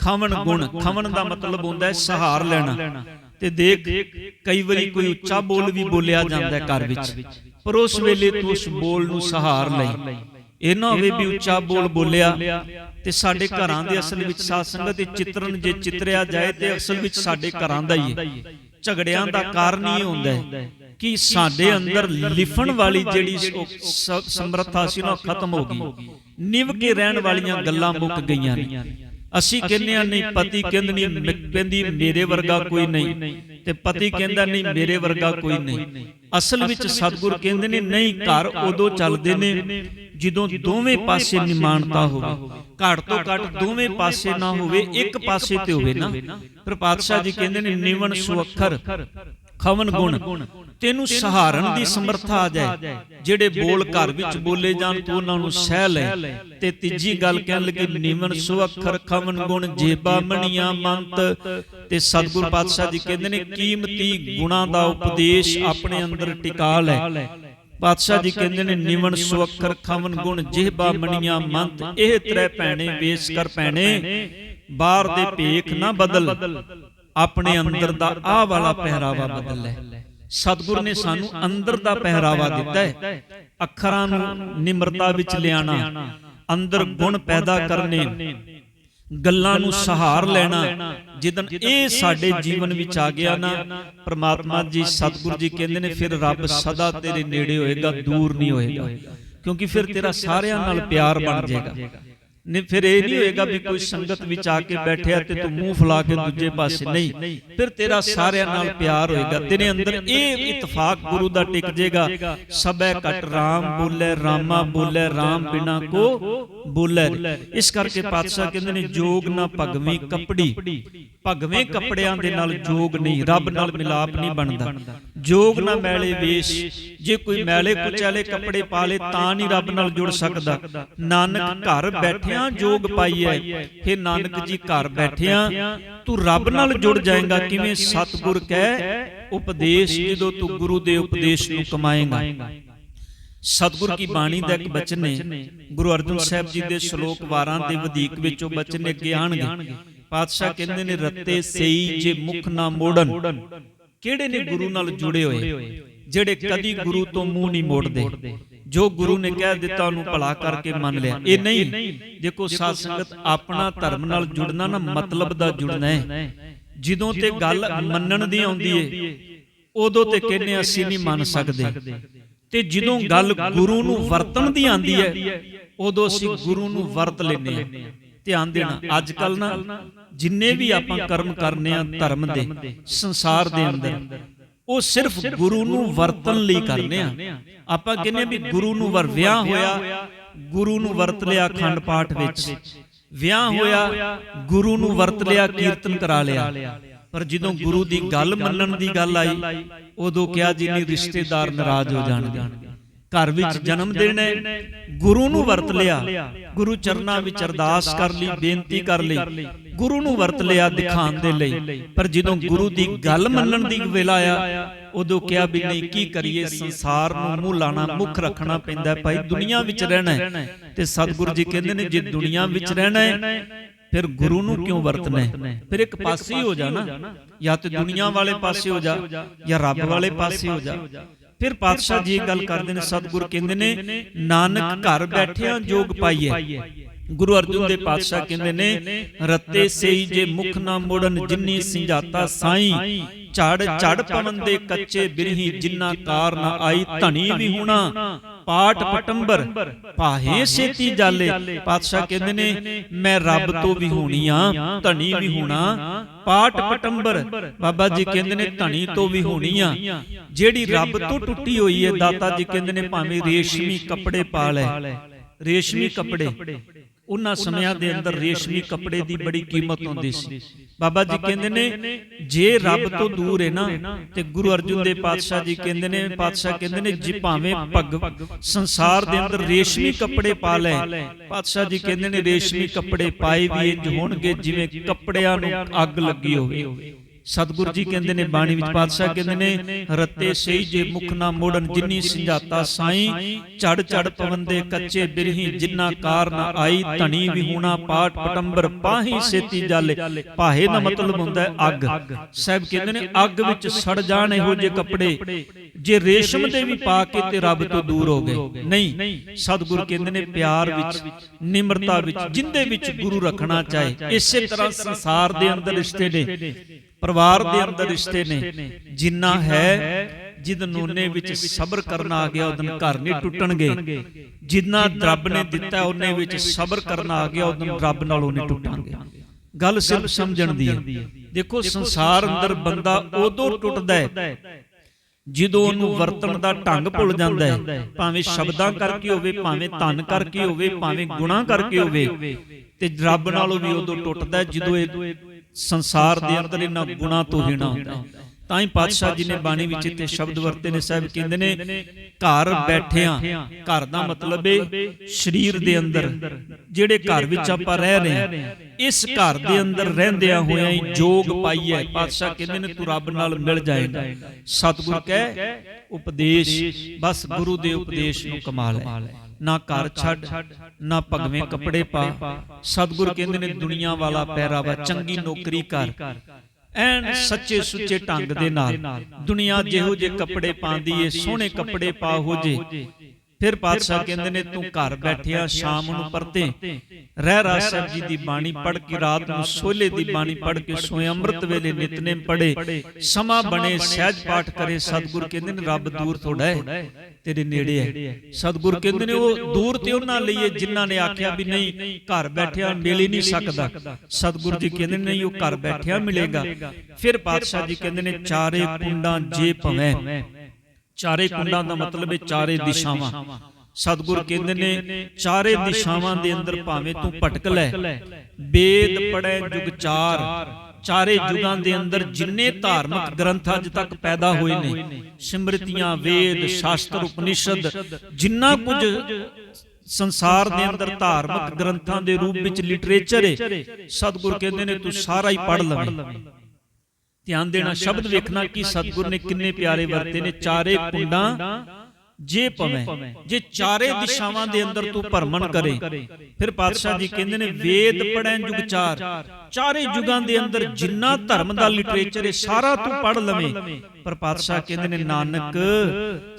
ਖਵਨ ਗੁਣ ਖਵਨ ਦਾ ਮਤਲਬ ਹੁੰਦਾ ਹੈ ਸਹਾਰ ਲੈਣਾ। ਤੇ ਦੇਖ ਕਈ ਵਾਰੀ ਕੋਈ ਉੱਚਾ ਬੋਲ ਵੀ ਬੋਲਿਆ ਜਾਂਦਾ ਹੈ ਘਰ ਵਿੱਚ। ਪਰ ਉਸ ਵੇਲੇ ਤੂੰ ਉਸ ਬੋਲ ਨੂੰ ਸਹਾਰ ਲਈ। ਇਹ ਨਾ ਹੋਵੇ ਵੀ ਉੱਚਾ ਬੋਲ ਬੋਲਿਆ ਤੇ ਸਾਡੇ ਘਰਾਂ ਦੇ ਅਸਲ ਵਿੱਚ ਸਾਧ ਸੰਗਤ ਦੇ ਚਿੱਤਰਨ ਜੇ ਚਿਤਰਿਆ ਜਾਏ ਤੇ ਅਸਲ ਵਿੱਚ ਸਾਡੇ ਘਰਾਂ ਦਾ ਹੀ ਹੈ ਝਗੜਿਆਂ ਦਾ ਕਾਰਨ ਹੀ ਹੁੰਦਾ ਹੈ। ਕਿ ਸਾਡੇ ਅੰਦਰ ਲਿਫਣ ਵਾਲੀ ਜਿਹੜੀ ਸਮਰੱਥਾ ਸੀ ਨਾ ਖਤਮ ਹੋ ਗਈ। ਨਿਵ ਕੇ ਰਹਿਣ ਵਾਲੀਆਂ ਗੱਲਾਂ ਮੁੱਕ ਗਈਆਂ ਨੇ। ਅਸੀਂ ਕਹਿੰਦੇ ਆ ਨਹੀਂ ਪਤੀ ਕਹਿੰਦੀ ਨਹੀਂ ਕਹਿੰਦੀ ਮੇਰੇ ਵਰਗਾ ਕੋਈ ਨਹੀਂ। ਤੇ ਪਤੀ ਕਹਿੰਦਾ ਨਹੀਂ ਮੇਰੇ ਵਰਗਾ ਕੋਈ ਨਹੀਂ। ਅਸਲ ਵਿੱਚ ਸਤਿਗੁਰ ਕਹਿੰਦੇ ਨੇ ਨਹੀਂ ਘਰ ਉਦੋਂ ਚੱਲਦੇ ਨੇ ਜਦੋਂ ਦੋਵੇਂ ਪਾਸੇ ਨਿਮਾਨਤਾ ਹੋਵੇ। ਘੱਟ ਤੋਂ ਘੱਟ ਦੋਵੇਂ ਪਾਸੇ ਨਾ ਹੋਵੇ ਇੱਕ ਪਾਸੇ ਤੇ ਹੋਵੇ ਨਾ। ਪਰ ਪਾਤਸ਼ਾਹ ਜੀ ਕਹਿੰਦੇ ਨੇ ਨਿਵਣ ਸੁਅੱਖਰ ਖਵਨ ਗੁਣ। ਤੈਨੂੰ ਸਹਾਰਨ ਦੀ ਸਮਰੱਥਾ ਆ ਜਾਏ। ਜਿਹੜੇ ਬੋਲ ਘਰ ਵਿੱਚ ਬੋਲੇ ਜਾਣ ਤੂੰ ਉਹਨਾਂ ਨੂੰ ਸਹਿ ਲੈ। ਤੇ ਤੀਜੀ ਗੱਲ ਕਹਿਣ ਲੱਗੇ ਨਿਵਨ ਸੁਅੱਖਰ ਖਵਨ ਗੁਣ ਜੇਬਾ ਮਣੀਆਂ ਮੰਤ। ਤੇ ਸਤਿਗੁਰ ਪਾਤਸ਼ਾਹ ਜੀ ਕਹਿੰਦੇ ਨੇ ਕੀਮਤੀ ਗੁਣਾ ਦਾ ਉਪਦੇਸ਼ ਆਪਣੇ ਅੰਦਰ ਟਿਕਾ ਲੈ। ਪਾਤਸ਼ਾਹ ਜੀ ਕਹਿੰਦੇ ਨੇ ਨਿਵਨ ਸੁਅੱਖਰ ਖਵਨ ਗੁਣ ਜਿਹਬਾ ਮਣੀਆਂ ਮੰਤ। ਇਹ ਤਰੇ ਭੈਣੇ ਵੇਸ ਕਰ ਭੈਣੇ ਬਾਹਰ ਦੇ ਭੇਖ ਨਾ ਬਦਲ। ਆਪਣੇ ਅੰਦਰ ਦਾ ਆਹ ਵਾਲਾ ਪਹਿਰਾਵਾ ਬਦਲ ਲੈ ਸਤਿਗੁਰ ਨੇ ਸਾਨੂੰ ਅੰਦਰ ਦਾ ਪਹਿਰਾਵਾ ਦਿੱਤਾ ਹੈ। ਅੱਖਰਾਂ ਨੂੰ ਨਿਮਰਤਾ ਵਿੱਚ ਲਿਆਣਾ ਅੰਦਰ ਗੁਣ ਪੈਦਾ ਕਰਨੇ ਗੱਲਾਂ ਨੂੰ ਸਹਾਰ ਲੈਣਾ ਜਿੱਦਨ ਇਹ ਸਾਡੇ ਜੀਵਨ ਵਿੱਚ ਆ ਗਿਆ ਨਾ ਪ੍ਰਮਾਤਮਾ ਜੀ ਸਤਿਗੁਰ ਜੀ ਕਹਿੰਦੇ ਨੇ ਫਿਰ ਰੱਬ ਸਦਾ ਤੇਰੇ ਨੇੜੇ ਹੋਏਗਾ ਦੂਰ ਨਹੀਂ ਹੋਏਗਾ। ਕਿਉਂਕਿ ਫਿਰ ਤੇਰਾ ਸਾਰਿਆਂ ਨਾਲ ਪਿਆਰ ਬਣ ਜਾਏਗਾ। ਨੇ ਫਿਰ ਇਹ ਨਹੀਂ ਹੋਏਗਾ ਵੀ ਕੋਈ ਸੰਗਤ ਵਿੱਚ ਆ ਕੇ ਬੈਠਿਆ ਤੇ ਤੂੰ ਮੂੰਹ ਫੁਲਾ ਕੇ ਦੂਜੇ ਪਾਸੇ ਨਹੀਂ। ਫਿਰ ਤੇਰਾ ਸਾਰਿਆਂ ਨਾਲ ਪਿਆਰ ਹੋਏਗਾ। ਤੇਰੇ ਅੰਦਰ ਇਹ ਇਤਫਾਕ ਗੁਰੂ ਦਾ ਟਿਕ ਜਾਏਗਾ ਸਬੈ ਕਟ ਰਾਮ ਬੋਲੇ ਰਾਮਾ ਬੋਲੇ ਰਾਮ ਬਿਨਾ ਕੋ ਬੋਲੇ। ਇਸ ਕਰਕੇ ਪਾਤਸ਼ਾਹ ਕਹਿੰਦੇ ਨੇ ਜੋਗ ਨਾ ਭਗਵੀਂ ਕੱਪੜੀ। ਭਗਵੇਂ ਕੱਪੜਿਆਂ ਦੇ ਨਾਲ ਜੋਗ ਨਹੀਂ ਰੱਬ ਨਾਲ ਮਿਲਾਪ ਨਹੀਂ ਬਣਦਾ। ਜੋਗ ਨਾ ਮੈਲੇ ਵੇਸ਼ ਜੇ ਕੋਈ ਮੈਲੇ ਕੁਚੈਲੇ ਕੱਪੜੇ ਪਾ ਲੇ ਤਾਂ ਨਹੀਂ ਰੱਬ ਨਾਲ ਜੁੜ ਸਕਦਾ ਨਾਨਕ ਘਰ ਬੈਠੇ ਬੈਠਿਆਂ, ਜੋਗ ਪਾਈਐ। ਫੇ ਨਾਨਕ ਜੀ ਘਰ ਬੈਠਿਆਂ, ਤੂੰ ਰੱਬ ਨਾਲ ਜੁੜ ਜਾਏਗਾ, ਕਿਵੇਂ ਸਤਿਗੁਰ ਕਹਿ? ਉਪਦੇਸ਼ ਜਦੋਂ ਤੂੰ ਗੁਰੂ ਦੇ ਉਪਦੇਸ਼ ਨੂੰ ਕਮਾਏਗਾ। ਸਤਿਗੁਰ ਕੀ ਬਾਣੀ ਦਾ ਇੱਕ ਬਚਨ ਨੇ ਗੁਰੂ ਅਰਜਨ ਸਾਹਿਬ ਜੀ ਦੇ ਸ਼ਲੋਕ ਵਾਰਾਂ ਦੇ ਵਧੇਕ ਵਿੱਚੋਂ ਬਚਨ ਅੱਗੇ ਆਣਗੇ। ਪਾਤਸ਼ਾਹ ਕਹਿੰਦੇ ਨੇ, ਰੱਤੇ ਸਈ ਜੇ ਮੁਖ ਨਾ ਮੋੜਨ। ਕਿਹੜੇ ਨੇ ਗੁਰੂ ਨਾਲ ਜੁੜੇ ਹੋਏ? ਜਿਹੜੇ ਕਦੀ ਗੁਰੂ ਤੋਂ ਮੂੰਹ ਨਹੀਂ ਮੋੜਦੇ। ਜੋ ਗੁਰੂ ਨੇ ਕਹਿ ਦਿੱਤਾ ਉਹਨੂੰ ਭਲਾ ਕਰਕੇ ਮੰਨ ਲਿਆ। ਇਹ ਨਹੀਂ। ਦੇਖੋ ਸਾਧ ਸੰਗਤ ਆਪਣਾ ਧਰਮ ਨਾਲ ਜੁੜਨਾ ਨਾ ਮਤਲਬ ਦਾ ਜੁੜਨਾ ਹੈ। ਜਦੋਂ ਤੇ ਗੱਲ ਮੰਨਣ ਦੀ ਆਉਂਦੀ ਏ ਉਦੋਂ ਤੇ ਕਹਿੰਨੇ ਅਸੀਂ ਨਹੀਂ ਮੰਨ ਸਕਦੇ। ਤੇ ਜਦੋਂ ਗੱਲ ਗੁਰੂ ਨੂੰ ਵਰਤਣ ਦੀ ਆਂਦੀ ਹੈ ਉਦੋਂ ਅਸੀਂ ਗੁਰੂ ਨੂੰ ਵਰਤ ਲੈਨੇ ਆ ਧਿਆਨ ਦੇਣਾ ਅੱਜ ਕੱਲ ਨਾ ਜਿੰਨੇ ਵੀ ਆਪਾਂ ਕਰਮ ਕਰਨੇ ਆ ਧਰਮ ਦੇ ਸੰਸਾਰ ਦੇ ਅੰਦਰ। ਉਹ ਸਿਰਫ ਗੁਰੂ ਨੂੰ ਵਰਤਣ ਲਈ ਕਰਨੇ ਆ। ਆਪਾਂ ਕਹਿੰਨੇ ਵੀ ਗੁਰੂ ਨੂੰ ਵਰ ਵਿਆਹ ਹੋਇਆ ਗੁਰੂ ਨੂੰ ਵਰਤ ਲਿਆ ਅਖੰਡ ਪਾਠ ਵਿੱਚ। ਵਿਆਹ ਹੋਇਆ ਗੁਰੂ ਨੂੰ ਵਰਤ ਲਿਆ ਕੀਰਤਨ ਕਰਾ ਲਿਆ। ਪਰ ਜਦੋਂ ਗੁਰੂ ਦੀ ਗੱਲ ਮੰਨਣ ਦੀ ਗੱਲ ਆਈ ਉਦੋਂ ਕਿਹਾ ਜੀ ਨਹੀਂ ਰਿਸ਼ਤੇਦਾਰ ਨਾਰਾਜ਼ ਹੋ ਜਾਣਗੇ। ਘਰ ਵਿੱਚ ਜਨਮ ਦਿਨ ਹੈ, ਗੁਰੂ ਨੂੰ ਵਰਤ ਲਿਆ। ਗੁਰੂ ਚਰਨਾਂ ਵਿੱਚ ਅਰਦਾਸ ਕਰ ਲਈ ਬੇਨਤੀ ਕਰ ਲਈ। ਗੁਰੂ ਨੂੰ ਵਰਤ ਲਿਆ ਦਿਖਾਉਣ ਦੇ ਲਈ। ਪਰ ਜਦੋਂ ਗੁਰੂ ਦੀ ਗੱਲ ਮੰਨਣ ਦੀ ਵੇਲਾ ਆਇਆ ਉਦੋਂ ਕਿਹਾ ਵੀ ਨਹੀਂ ਕੀ ਕਰੀਏ ਸੰਸਾਰ ਨੂੰ ਮੂੰਹ ਲਾਣਾ ਮੁੱਖ ਰੱਖਣਾ ਪੈਂਦਾ ਭਾਈ ਦੁਨੀਆ ਵਿੱਚ ਰਹਿਣਾ ਤੇ ਸਤਿਗੁਰੂ ਜੀ ਕਹਿੰਦੇ ਨੇ ਜੇ ਦੁਨੀਆ ਵਿੱਚ ਰਹਿਣਾ ਹੈ ਫਿਰ ਗੁਰੂ ਨੂੰ ਕਿਉਂ ਵਰਤਣਾ ਫਿਰ ਇੱਕ ਪਾਸੇ ਹੀ ਹੋ ਜਾ ਨਾ ਜਾਂ ਤੇ ਦੁਨੀਆ ਵਾਲੇ ਪਾਸੇ ਹੋ ਜਾ ਜਾਂ ਰੱਬ ਵਾਲੇ ਪਾਸੇ ਹੋ ਜਾ। ਫਿਰ ਪਾਤਸ਼ਾਹ ਜੀ ਇਹ ਗੱਲ ਕਰਦੇ ਨੇ ਸਤਿਗੁਰ ਕਹਿੰਦੇ ਨੇ ਨਾਨਕ ਘਰ ਬੈਠਿਆਂ ਜੋਗ ਪਾਈਏ। ਗੁਰੂ ਅਰਜਨ ਦੇ ਪਾਤਸ਼ਾਹ ਕਹਿੰਦੇ ਨੇ, ਰੱਤੇ ਸਈ ਜੇ ਮੁਖ ਨਾ ਮੋੜਨ ਜਿੰਨੀ ਸਿੰਜਾਤਾ ਸਾਈ, ਝੜ ਝੜ ਪਵਨ ਦੇ ਕੱਚੇ ਬਿਰਹੀ ਜਿੰਨਾ ਕਾਰ ਨਾ ਆਈ ਧਣੀ ਵੀ ਹੁਣਾ ਪਾਟ ਪਟੰਬਰ ਪਾਹੇ ਸੇਤੀ ਜਾਲੇ। ਪਾਤਸ਼ਾਹ ਕਹਿੰਦੇ ਨੇ, ਮੈਂ ਰੱਬ ਤੋਂ ਵੀ ਹੋਣੀ ਆ, ਧਣੀ ਵੀ ਹੋਣਾ, ਪਾਠ ਪਟੰਬਰ। ਬਾਬਾ ਜੀ ਕਹਿੰਦੇ ਨੇ, ਧਣੀ ਤੋਂ ਵੀ ਹੋਣੀ ਆ। ਜਿਹੜੀ ਰੱਬ ਤੋਂ ਟੁੱਟੀ ਹੋਈ ਹੈ ਦਾਤਾ ਜੀ ਕਹਿੰਦੇ ਨੇ, ਭਾਵੇਂ ਰੇਸ਼ਮੀ ਕੱਪੜੇ ਪਾ ਲੈ। ਰੇਸ਼ਮੀ ਕੱਪੜੇ। ਉਹਨਾਂ ਸਮਿਆਂ ਦੇ ਅੰਦਰ ਰੇਸ਼ਮੀ ਕੱਪੜੇ ਦੀ ਬੜੀ ਕੀਮਤ ਹੁੰਦੀ ਸੀ। ਬਾਬਾ ਜੀ ਕਹਿੰਦੇ ਨੇ ਜੇ ਰੱਬ ਤੋਂ ਦੂਰ ਹੈ ਨਾ ਤੇ ਗੁਰੂ ਅਰਜਨ ਦੇ ਪਾਤਸ਼ਾਹ ਜੀ ਕਹਿੰਦੇ ਨੇ ਪਾਤਸ਼ਾਹ ਕਹਿੰਦੇ ਨੇ ਜੇ ਭਾਵੇਂ ਭਗ ਸੰਸਾਰ ਦੇ ਅੰਦਰ ਰੇਸ਼ਮੀ ਕੱਪੜੇ ਪਾ ਲੈ ਪਾਤਸ਼ਾਹ ਜੀ ਕਹਿੰਦੇ ਨੇ ਰੇਸ਼ਮੀ ਕੱਪੜੇ ਪਾਏ ਵੀ ਇੰਜ ਹੋਣਗੇ ਜਿਵੇਂ ਕੱਪੜਿਆਂ ਨੂੰ ਅੱਗ ਲੱਗੀ ਹੋਵੇ। ਸਤਿਗੁਰੂ ਜੀ ਕਹਿੰਦੇ ਨੇ ਬਾਣੀ ਵਿੱਚ ਪਾਤਸ਼ਾਹ ਕਹਿੰਦੇ ਨੇ ਰੱਤੇ ਸਹੀ ਜੇ ਮੁਖ ਨਾ ਮੋੜਨ ਜਿੰਨੀ ਸਿੰਜਾਤਾ ਸਾਈ ਝੜ ਝੜ ਪਵਨ ਦੇ ਕੱਚੇ ਬਿਰਹੀ ਜਿੰਨਾ ਕਾਰ ਨਾ ਆਈ ਧਣੀ ਵੀ ਹੋਣਾ ਪਾਟ ਪਟੰਬਰ ਪਾਹੀ ਸੇਤੀ ਜਾਲੇ ਪਾਹੇ ਦਾ ਮਤਲਬ ਹੁੰਦਾ ਅੱਗ। ਸਾਹਿਬ ਕਹਿੰਦੇ ਨੇ ਅੱਗ ਵਿੱਚ ਸੜ ਜਾਣ ਇਹੋ ਜਿਹੇ ਕੱਪੜੇ ਜੇ ਰੇਸ਼ਮ ਦੇ ਵੀ ਪਾ ਕੇ ਤੇ ਰੱਬ ਤੋਂ ਦੂਰ ਹੋ ਗਏ। ਨਹੀਂ ਸਤਿਗੁਰੂ ਕਹਿੰਦੇ ਨੇ ਪਿਆਰ ਵਿੱਚ ਨਿਮਰਤਾ ਵਿੱਚ ਜਿੰਦੇ ਵਿੱਚ ਗੁਰੂ ਰੱਖਣਾ ਚਾਹੇ ਇਸੇ ਤਰ੍ਹਾਂ ਸੰਸਾਰ ਦੇ ਅੰਦਰ ਰਿਸ਼ਤੇ ਨੇ ਪਰਿਵਾਰ ਦੇ ਅੰਦਰ ਰਿਸ਼ਤੇ ਨੇ ਜਿੰਨਾ ਹੈ ਜਿਦ ਨੂਨੇ ਵਿੱਚ ਸਬਰ ਕਰਨਾ ਆ ਗਿਆ ਉਹਦਨ ਘਰ ਨਹੀਂ ਟੁੱਟਣਗੇ। ਜਿੰਨਾ ਰੱਬ ਨੇ ਦਿੱਤਾ ਉਹਨੇ ਵਿੱਚ ਸਬਰ ਕਰਨਾ ਆ ਗਿਆ ਉਹਦਨ ਰੱਬ ਨਾਲੋਂ ਨਹੀਂ ਟੁੱਟਾਂਗੇ ਗੱਲ ਸਿਰਫ ਸਮਝਣ ਦੀ ਹੈ। ਦੇਖੋ ਸੰਸਾਰ ਅੰਦਰ ਬੰਦਾ ਉਦੋਂ ਟੁੱਟਦਾ ਹੈ ਜਦੋਂ ਉਹਨੂੰ ਵਰਤਣ ਦਾ ਢੰਗ ਭੁੱਲ ਜਾਂਦਾ ਹੈ ਭਾਵੇਂ ਸ਼ਬਦਾਂ ਕਰਕੇ ਹੋਵੇ ਭਾਵੇਂ ਧਨ ਕਰਕੇ ਹੋਵੇ ਭਾਵੇਂ ਗੁਨਾਹ ਕਰਕੇ ਹੋਵੇ ਤੇ ਰੱਬ ਨਾਲੋਂ ਵੀ ਉਦੋਂ ਟੁੱਟਦਾ ਜਦੋਂ ਇਹ ਸੰਸਾਰ ਦੇ ਅੰਦਰ ਇਹਨਾਂ ਗੁਣਾ ਤੋਂ ਹੀਣਾ ਹੁੰਦਾ ਹੈ। ਤਾਂ ਹੀ ਪਾਤਸ਼ਾਹ ਜੀ ਨੇ ਬਾਣੀ ਵਿੱਚ ਇੱਥੇ ਸ਼ਬਦ ਵਰਤੇ ਨੇ ਸਾਹਿਬ ਕਹਿੰਦੇ ਨੇ ਘਰ ਬੈਠਿਆਂ ਘਰ ਦਾ ਮਤਲਬ ਏ ਸਰੀਰ ਦੇ ਅੰਦਰ ਜਿਹੜੇ ਘਰ ਵਿੱਚ ਆਪਾਂ ਰਹਿ ਰਹੇ ਹਾਂ ਇਸ ਘਰ ਦੇ ਅੰਦਰ ਰਹਿੰਦਿਆਂ ਹੋਇਆਂ ਹੀ ਜੋਗ ਪਾਈਐ ਪਾਤਸ਼ਾਹ ਕਹਿੰਦੇ ਨੇ ਤੂੰ ਰੱਬ ਨਾਲ ਮਿਲ ਜਾਏਗਾ ਸਤਿਗੁਰ ਕਹਿ ਉਪਦੇਸ਼ ਬਸ ਗੁਰੂ ਦੇ ਉਪਦੇਸ਼ ਨੂੰ ਕਮਾਲ ਹੈ। ਨਾ ਘਰ ਛੱਡ ਨਾ ਭਗਵੇਂ ਕੱਪੜੇ ਪਾ। ਸਤਿਗੁਰ ਕਹਿੰਦੇ ਨੇ ਦੁਨੀਆ ਵਾਲਾ ਪਹਿਰਾਵਾ ਚੰਗੀ ਨੌਕਰੀ ਕਰ। ਐਨ ਸੱਚੇ ਸੁੱਚੇ ਢੰਗ ਦੇ ਨਾਲ। ਦੁਨੀਆ ਜਿਹੋ ਜੇ ਕੱਪੜੇ ਪਾਉਂਦੀ ਏ ਸੋਹਣੇ ਕੱਪੜੇ ਪਾ ਹੋ ਜੇ। ਫਿਰ ਪਾਤਸ਼ਾਹ ਕਹਿੰਦੇ ਨੇ ਤੂੰ ਘਰ ਬੈਠਿਆ ਸ਼ਾਮ ਨੂੰ ਪਰਤੇ। ਰਹਿ ਰਾਸ ਸਾਹਿਬ ਜੀ ਦੀ ਬਾਣੀ ਪੜ੍ਹ ਕੇ ਰਾਤ ਨੂੰ ਸੋਲੇ ਦੀ ਬਾਣੀ ਪੜ੍ਹ ਕੇ ਸੋਏ ਅੰਮ੍ਰਿਤ ਵੇਲੇ ਨਿਤਨੇਮ ਪੜ੍ਹੇ। ਸਮਾਂ ਬਣੇ ਸਹਿਜ ਪਾਠ ਕਰੇ ਸਤਿਗੁਰ ਕਹਿੰਦੇ ਨੇ ਰੱਬ ਦੂਰ ਥੋੜਾ ਹੈ ਤੇਰੇ ਨੇੜੇ ਹੈ। ਸਤਿਗੁਰ ਕਹਿੰਦੇ ਨੇ ਉਹ ਦੂਰ ਤੇ ਉਹਨਾਂ ਲਈ ਹੈ ਜਿਨ੍ਹਾਂ ਨੇ ਆਖਿਆ ਵੀ ਨਹੀਂ ਘਰ ਬੈਠਿਆ ਮਿਲ ਹੀ ਨਹੀਂ ਸਕਦਾ। ਸਤਿਗੁਰ ਜੀ ਕਹਿੰਦੇ ਨੇ ਨਹੀਂ ਉਹ ਘਰ ਬੈਠਿਆ ਮਿਲੇਗਾ ਫਿਰ ਪਾਤਸ਼ਾਹ ਜੀ ਕਹਿੰਦੇ ਨੇ ਚਾਰੇ ਕੁੰਡਾਂ ਜੇ ਭਵੇਂ ਚਾਰੇ ਕੁੰਡਾਂ ਦਾ ਮਤਲਬ ਹੈ ਚਾਰੇ ਦਿਸ਼ਾਵਾਂ। ਸਤਿਗੁਰ ਕਹਿੰਦੇ ਨੇ ਚਾਰੇ ਦਿਸ਼ਾਵਾਂ ਦੇ ਅੰਦਰ ਭਾਵੇਂ ਤੂੰ ਭਟਕ ਲੈ। ਵੇਦ ਪੜੈ ਜੁਗ ਚਾਰ। ਚਾਰੇ। ਯੁਗਾਂ ਦੇ ਅੰਦਰ ਜਿੰਨੇ ਧਾਰਮਿਕ ਗ੍ਰੰਥ ਅੱਜ ਤੱਕ ਪੈਦਾ ਹੋਏ ਨੇ ਸਿਮਰਤੀਆਂ ਵੇਦ ਸ਼ਾਸਤਰ ਉਪਨਿਸ਼ਦ ਜਿੰਨਾ ਕੁਝ ਸੰਸਾਰ ਦੇ ਅੰਦਰ ਧਾਰਮਿਕ ਗ੍ਰੰਥਾਂ ਦੇ ਰੂਪ ਵਿੱਚ ਲਿਟਰੇਚਰ ਹੈ ਸਤਿਗੁਰ ਕਹਿੰਦੇ ਨੇ ਤੂੰ ਸਾਰਾ ਹੀ ਪੜ੍ਹ ਲਵੇਂ। ਧਿਆਨ ਦੇਣਾ ਸ਼ਬਦ ਵੇਖਣਾ ਕਿ ਸਤਿਗੁਰ ਨੇ ਕਿੰਨੇ ਪਿਆਰੇ ਵਰਤੇ ਨੇ ਚਾਰੇ ਕੁੰਡਾਂ ਜੇ ਪਵੇਂ। ਜੇ ਚਾਰੇ ਦਿਸ਼ਾਵਾਂ ਦੇ ਅੰਦਰ ਤੂੰ ਭਰਮਣ ਕਰੇ। ਫਿਰ ਪਾਤਸ਼ਾਹ ਜੀ ਕਹਿੰਦੇ ਨੇ ਵੇਦ ਪੜ੍ਹਨ ਜੁਗ ਚਾਰ। ਚਾਰੇ। ਯੁਗਾਂ ਦੇ ਅੰਦਰ ਜਿੰਨਾ ਧਰਮ ਦਾ ਲਿਟਰੇਚਰ ਹੈ ਸਾਰਾ ਤੂੰ ਪੜ੍ਹ ਲਵੇਂ। ਪਰ ਪਾਤਸ਼ਾਹ ਕਹਿੰਦੇ ਨੇ ਨਾਨਕ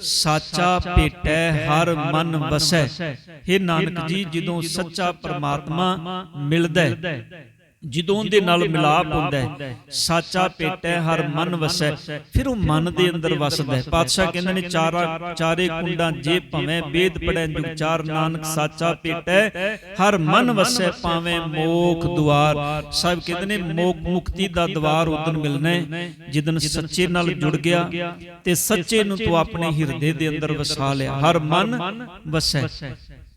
ਸਾਚਾ ਭੇਟੈ ਹਰ ਮਨ ਵਸੈ। हे ਨਾਨਕ ਜੀ ਜਦੋਂ ਸੱਚਾ ਪਰਮਾਤਮਾ ਮਿਲਦਾ। ਹੈ ਜਦੋਂ ਉਹਦੇ ਨਾਲ ਮਿਲਾਪ ਹੁੰਦਾ ਹੈ ਸਾਚਾ ਭੇਟੈ ਹਰ ਮਨ ਵਸੈ ਫਿਰ ਉਹ ਮਨ ਦੇ ਅੰਦਰ ਵਸਦਾ ਹੈ। ਪਾਤਸ਼ਾਹ ਕਹਿੰਦੇ ਨੇ ਚਾਰਾ ਚਾਰੇ ਕੁੰਡਾਂ ਜੇ ਭਵੇਂ ਵੇਦ ਪੜੈ ਜੁਗ ਚਾਰ ਨਾਨਕ ਸਾਚਾ ਭੇਟੈ ਹਰ ਮਨ ਵਸੈ ਪਾਵੇਂ ਮੋਖ ਦੁਆਰ। ਸਾਹਿਬ ਕਹਿੰਦੇ ਨੇ ਮੋਖ ਮੁਕਤੀ ਦਾ ਦਵਾਰ ਉਦਨ ਮਿਲਣਾ ਹੈ ਜਿਦਨ ਸੱਚੇ ਨਾਲ ਜੁੜ ਗਿਆ ਤੇ ਸੱਚੇ ਨੂੰ ਤੂੰ ਆਪਣੇ ਹਿਰਦੇ ਦੇ ਅੰਦਰ ਵਸਾ ਲਿਆ। ਹਰ ਮਨ ਵਸੈ।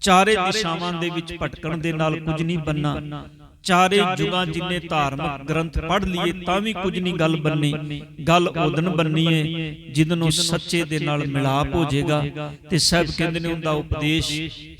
ਚਾਰੇ ਦਿਸ਼ਾਵਾਂ ਦੇ ਵਿੱਚ ਭਟਕਣ ਦੇ ਨਾਲ ਕੁਝ ਨਹੀਂ ਬੰਨਾ। ਚਾਰੇ ਯੁਗਾਂ ਜਿੰਨੇ ਧਾਰਮਿਕ ਗ੍ਰੰਥ ਪੜ੍ਹ ਲਈਏ ਤਾਂ ਵੀ ਕੁਝ ਨਹੀਂ ਗੱਲ ਬੰਨੀ ਗੱਲ ਉਦਨ ਬੰਨੀ ਏ ਜਿਦਨ ਸੱਚੇ ਦੇ ਨਾਲ ਮਿਲਾਪ ਹੋ ਜਾਏਗਾ ਤੇ ਸਭ ਕਹਿੰਦੇ ਨੇ ਉਹਦਾ ਉਪਦੇਸ਼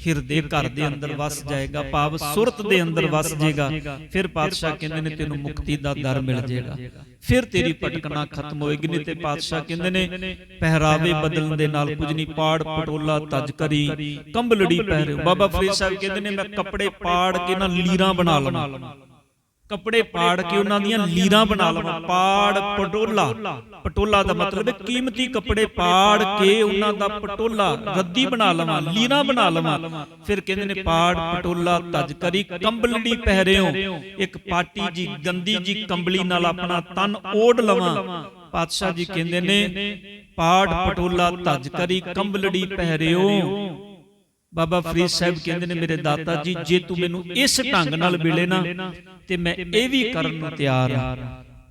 ਹਿਰਦੇ ਘਰ ਦੇ ਅੰਦਰ ਵਸ ਜਾਏਗਾ ਭਾਵ ਸੁਰਤ ਦੇ ਅੰਦਰ ਵਸ ਜਾਏਗਾ। ਫਿਰ ਪਾਤਸ਼ਾਹ ਕਹਿੰਦੇ ਨੇ ਤੈਨੂੰ ਮੁਕਤੀ ਦਾ ਦਰ ਮਿਲ ਜਾਏਗਾ। ਫਿਰ ਤੇਰੀ ਭਟਕਣਾ ਖਤਮ ਹੋਏਗੀ ਨਹੀਂ ਤੇ ਪਾਤਸ਼ਾਹ ਕਹਿੰਦੇ ਨੇ ਪਹਿਰਾਵੇ ਬਦਲਣ ਦੇ ਨਾਲ ਕੁਝ ਨਹੀਂ ਪਾੜ ਪਟੋਲਾ ਤਜ ਕਰੀ ਕੰਬਲੜੀ ਪਹਿਰੇ। ਬਾਬਾ ਫਰੀਦ ਸਾਹਿਬ ਕਹਿੰਦੇ ਨੇ ਮੈਂ ਕੱਪੜੇ ਪਾੜ ਕੇ ਨਾ ਲੀਰਾਂ ਬਣਾ ਲਵਾਂ। ਕੱਪੜੇ ਪਾੜ ਕੇ ਉਹਨਾਂ ਦੀਆਂ ਲੀਰਾਂ ਬਣਾ ਲਵਾਂ। ਪਾੜ ਪਟੋਲਾ। ਪਟੋਲਾ। ਦਾ ਮਤਲਬ ਹੈ ਕੀਮਤੀ ਕੱਪੜੇ ਪਾੜ ਕੇ ਉਹਨਾਂ ਦਾ ਪਟੋਲਾ। ਰੱਦੀ ਬਣਾ ਲਵਾਂ ਲੀਰਾਂ ਬਣਾ ਲਵਾਂ। ਫਿਰ ਕਹਿੰਦੇ ਨੇ ਪਾੜ ਪਟੋਲਾ ਤਜ ਕਰੀ ਕੰਬਲੜੀ ਪਹਿਰਿਓ। ਇੱਕ ਪਾਟੀ ਜੀ ਗੰਦੀ ਜੀ ਕੰਬਲੀ ਨਾਲ ਆਪਣਾ ਤਨ ਓੜ ਲਵਾਂ। ਪਾਤਸ਼ਾਹ ਜੀ ਕਹਿੰਦੇ ਨੇ ਪਾੜ ਪਟੋਲਾ ਤਜ ਕਰੀ ਕੰਬਲੜੀ ਪਹਿਰਿਓ। ਬਾਬਾ ਫਰੀਦ ਸਾਹਿਬ ਕਹਿੰਦੇ ਨੇ ਮੇਰੇ ਦਾਤਾ ਜੀ ਜੇ ਤੂੰ ਮੈਨੂੰ ਇਸ ਢੰਗ ਨਾਲ ਮਿਲੇ ਨਾ ਤੇ ਮੈਂ ਇਹ ਵੀ ਕਰਨ ਨੂੰ ਤਿਆਰ ਹਾਂ।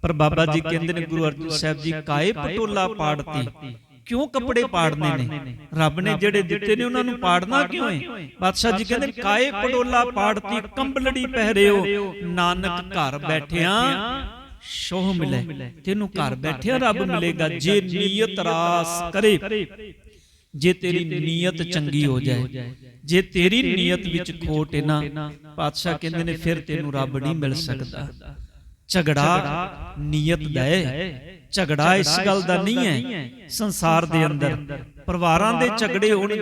ਪਰ ਬਾਬਾ ਜੀ ਕਹਿੰਦੇ ਨੇ ਗੁਰੂ ਅਰਜਨ ਸਾਹਿਬ ਜੀ ਕਾਏ ਪਟੋਲਾ ਪਾੜਤੀ। ਕਿਉਂ ਕੱਪੜੇ ਪਾੜਨੇ ਨੇ? ਰੱਬ ਨੇ ਜਿਹੜੇ ਦਿੱਤੇ ਨੇ ਉਹਨਾਂ ਨੂੰ ਪਾੜਨਾ ਕਿਉਂ ਹੈ? ਬਾਦਸ਼ਾਹ ਜੀ ਕਹਿੰਦੇ ਕਾਏ ਪਟੋਲਾ ਪਾੜਤੀ ਕੰਬਲੜੀ ਪਹਿਰਿਓ। ਨਾਨਕ ਘਰ ਬੈਠਿਆਂ ਸ਼ੋਹ ਮਿਲੇ। ਤੈਨੂੰ ਘਰ ਬੈਠਿਆ ਰੱਬ ਮਿਲੇਗਾ ਜੇ ਨੀਅਤ ਰਾਸ ਕਰੇ। ਜੇ ਤੇਰੀ ਨੀਅਤ ਚੰਗੀ ਹੋ ਜਾਏ ਜੇ ਤੇਰੀ ਨੀਅਤ ਵਿੱਚ ਖੋਟ ਹੈ ਨਾ ਪਾਤਸ਼ਾਹ ਕਹਿੰਦੇ ਨੇ ਫਿਰ ਤੈਨੂੰ ਰੱਬ ਨਹੀਂ ਮਿਲ ਸਕਦਾ। ਝਗੜਾ ਨੀਅਤ ਦਾ ਹੈ ਝਗੜਾ ਇਸ ਗੱਲ ਦਾ ਨਹੀਂ ਹੈ ਸੰਸਾਰ ਦੇ ਅੰਦਰ। ਪਰਿਵਾਰਾਂ ਦੇ ਝਗੜੇ ਹੋਣ।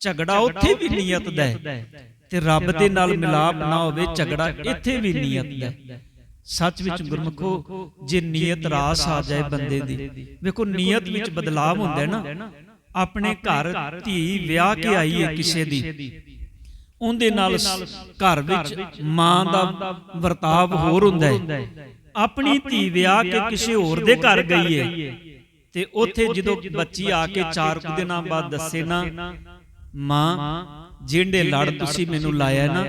ਝਗੜਾ ਉੱਥੇ ਵੀ ਨੀਅਤ ਦਾ ਹੈ ਤੇ ਰੱਬ ਦੇ ਨਾਲ ਮਿਲਾਪ ਨਾ ਹੋਵੇ ਝਗੜਾ ਇੱਥੇ ਵੀ ਨੀਅਤ ਦਾ ਹੈ ਸੱਚ ਵਿੱਚ ਗੁਰਮਖੋ ਜੇ ਨੀਅਤ ਰਾਸ ਆ ਜਾਏ ਬੰਦੇ ਦੀ। ਵੇਖੋ ਨੀਅਤ ਵਿੱਚ ਬਦਲਾਅ ਹੁੰਦਾ ਹੈ ਨਾ। ਆਪਣੇ ਘਰ ਧੀ ਵਿਆਹ ਕੇ ਆਈ ਹੈ ਕਿਸੇ ਦੀ। ਉਹਦੇ ਨਾਲ ਘਰ ਵਿੱਚ ਮਾਂ ਦਾ ਵਰਤਾਵ ਹੋਰ ਹੁੰਦਾ ਹੈ। ਆਪਣੀ ਧੀ ਵਿਆਹ ਕੇ ਕਿਸੇ ਹੋਰ ਦੇ ਘਰ ਗਈ ਹੈ। ਤੇ ਉੱਥੇ ਜਦੋਂ ਬੱਚੀ ਆ ਕੇ 4 ਕੁ ਦਿਨਾਂ ਬਾਅਦ ਦੱਸੇ ਨਾ ਮਾਂ ਜਿਹੜੇ ਲੜ ਤੁਸੀਂ ਮੈਨੂੰ ਲਾਇਆ ਨਾ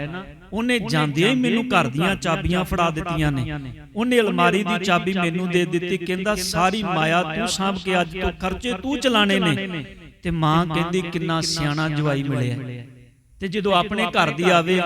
ਉਹਨੇ ਜਾਂਦਿਆਂ ਹੀ ਮੈਨੂੰ ਘਰ ਦੀਆਂ ਚਾਬੀਆਂ ਫੜਾ ਦਿੱਤੀਆਂ ਨੇ। ਉਹਨੇ ਅਲਮਾਰੀ ਦੀ ਚਾਬੀ ਮੈਨੂੰ ਦੇ ਦਿੱਤੀ ਕਹਿੰਦਾ ਸਾਰੀ ਮਾਇਆ ਤੂੰ ਸਾਂਭ ਕੇ ਅੱਜ ਤੋਂ ਖਰਚੇ ਤੂੰ ਚਲਾਣੇ ਨੇ। ਤੇ ਮਾਂ ਕਹਿੰਦੀ ਕਿੰਨਾ ਸਿਆਣਾ ਜਵਾਈ ਮਿਲਿਆ। ਤੇ ਜਦੋਂ ਆਪਣੇ ਘਰ ਦੀ ਆਵੇ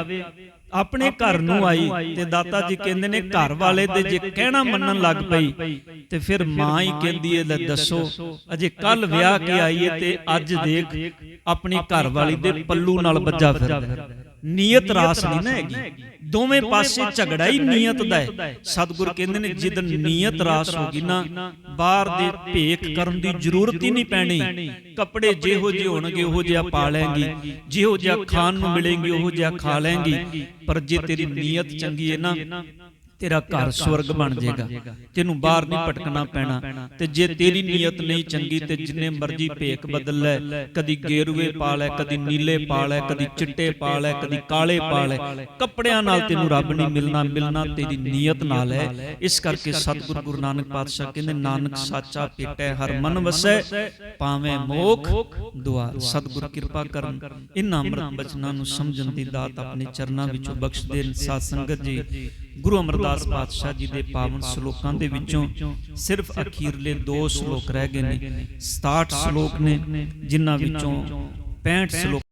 ਆਪਣੇ ਘਰ ਨੂੰ ਆਈ ਤੇ ਦਾਤਾ ਜੀ ਕਹਿੰਦੇ ਨੇ ਘਰ ਵਾਲੇ ਦੇ ਜੇ ਕਹਿਣਾ ਮੰਨਣ ਲੱਗ ਪਈ। ਤੇ ਫਿਰ ਮਾਂ ਹੀ ਕਹਿੰਦੀ ਹੈ ਲੈ ਦੱਸੋ ਅਜੇ ਕੱਲ ਵਿਆਹ ਕੇ ਆਈ ਹੈ ਤੇ ਅੱਜ ਦੇਖ ਆਪਣੀ ਘਰ ਵਾਲੀ ਦੇ ਪੱਲੂ ਨਾਲ ਵੱਜਾ ਫਿਰਦਾ ਨੀਅਤ ਰਾਸ ਨਹੀਂ ਨਾ ਹੈਗੀ। ਦੋਵੇਂ ਪਾਸੇ ਝਗੜਾ ਹੀ ਨੀਅਤ ਦਾ ਹੈ। ਸਤਿਗੁਰ ਕਹਿੰਦੇ ਨੇ ਜਿੱਦਨ ਨੀਅਤ ਰਾਸ ਹੋਗੀ ਨਾ ਬਾਹਰ ਦੇ ਭੇਖ ਕਰਨ ਦੀ ਜ਼ਰੂਰਤ ਹੀ ਨਹੀਂ ਪੈਣੀ। ਕੱਪੜੇ ਜਿਹੋ ਜਿਹੇ ਹੋਣਗੇ ਉਹੋ ਜਿਹਾ ਪਾ ਲੈਂਗੀ ਜਿਹੋ ਜਿਹਾ ਖਾਣ ਨੂੰ ਮਿਲੇਗੀ ਉਹੋ ਜਿਹਾ ਖਾ ਲੈਂਗੀ ਪਰ ਜੇ ਤੇਰੀ ਨੀਅਤ ਚੰਗੀ ਹੈ ਨਾ ਤੇਰਾ ਘਰ ਸਵਰਗ ਬਣ ਜਾਏਗਾ। ਤੈਨੂੰ ਬਾਹਰ ਨਹੀਂ ਭਟਕਣਾ ਪੈਣਾ। ਤੇ ਜੇ ਤੇਰੀ ਨੀਅਤ ਨਹੀਂ ਚੰਗੀ ਤੇ ਜਿੰਨੇ ਮਰਜ਼ੀ ਭੇਕ ਬਦਲ। ਲੈ ਕਦੀ ਗੇਰੂਏ ਪਾ ਲੈ ਕਦੀ ਨੀਲੇ ਪਾ ਲੈ ਕਦੀ ਚਿੱਟੇ ਪਾ ਲੈ ਕਦੀ ਕਾਲੇ ਪਾ ਲੈ ਕੱਪੜਿਆਂ ਨਾਲ ਤੈਨੂੰ ਰੱਬ ਨਹੀਂ ਮਿਲਣਾ ਮਿਲਣਾ ਤੇਰੀ ਨੀਅਤ ਨਾਲ ਹੈ। ਇਸ ਕਰਕੇ ਸਤਿਗੁਰ ਗੁਰੂ ਨਾਨਕ ਪਾਤਸ਼ਾਹ ਕਹਿੰਦੇ ਨਾਨਕ ਸਾਚਾ ਪੇਟੈ ਹਰ ਮਨ ਵਸੈ ਪਾਵੇਂ ਮੋਖ ਦੁਆਰ ਸਤਿਗੁਰ ਕਿਰਪਾ ਕਰਨ ਇਨ੍ਹਾਂ ਅੰਮ੍ਰਿਤ ਬਚਨਾਂ ਨੂੰ ਸਮਝਣ ਦੀ ਦਾਤ ਆਪਣੇ ਚਰਨਾਂ ਵਿੱਚੋਂ ਬਖਸ਼ ਦੇਣ ਸਾਧ ਸੰਗਤ ਜੀ ਗੁਰੂ ਅਮਰਦਾਸ ਪਾਤਸ਼ਾਹ ਜੀ ਦੇ ਪਾਵਨ ਸ਼ਲੋਕਾਂ ਦੇ ਵਿੱਚੋਂ ਸਿਰਫ ਅਖੀਰਲੇ ਦੋ ਸ਼ਲੋਕ ਰਹਿ ਗਏ ਨੇ 67 ਸ਼ਲੋਕ ਨੇ ਜਿਨ੍ਹਾਂ ਵਿੱਚੋਂ 65 ਸ਼ਲੋਕ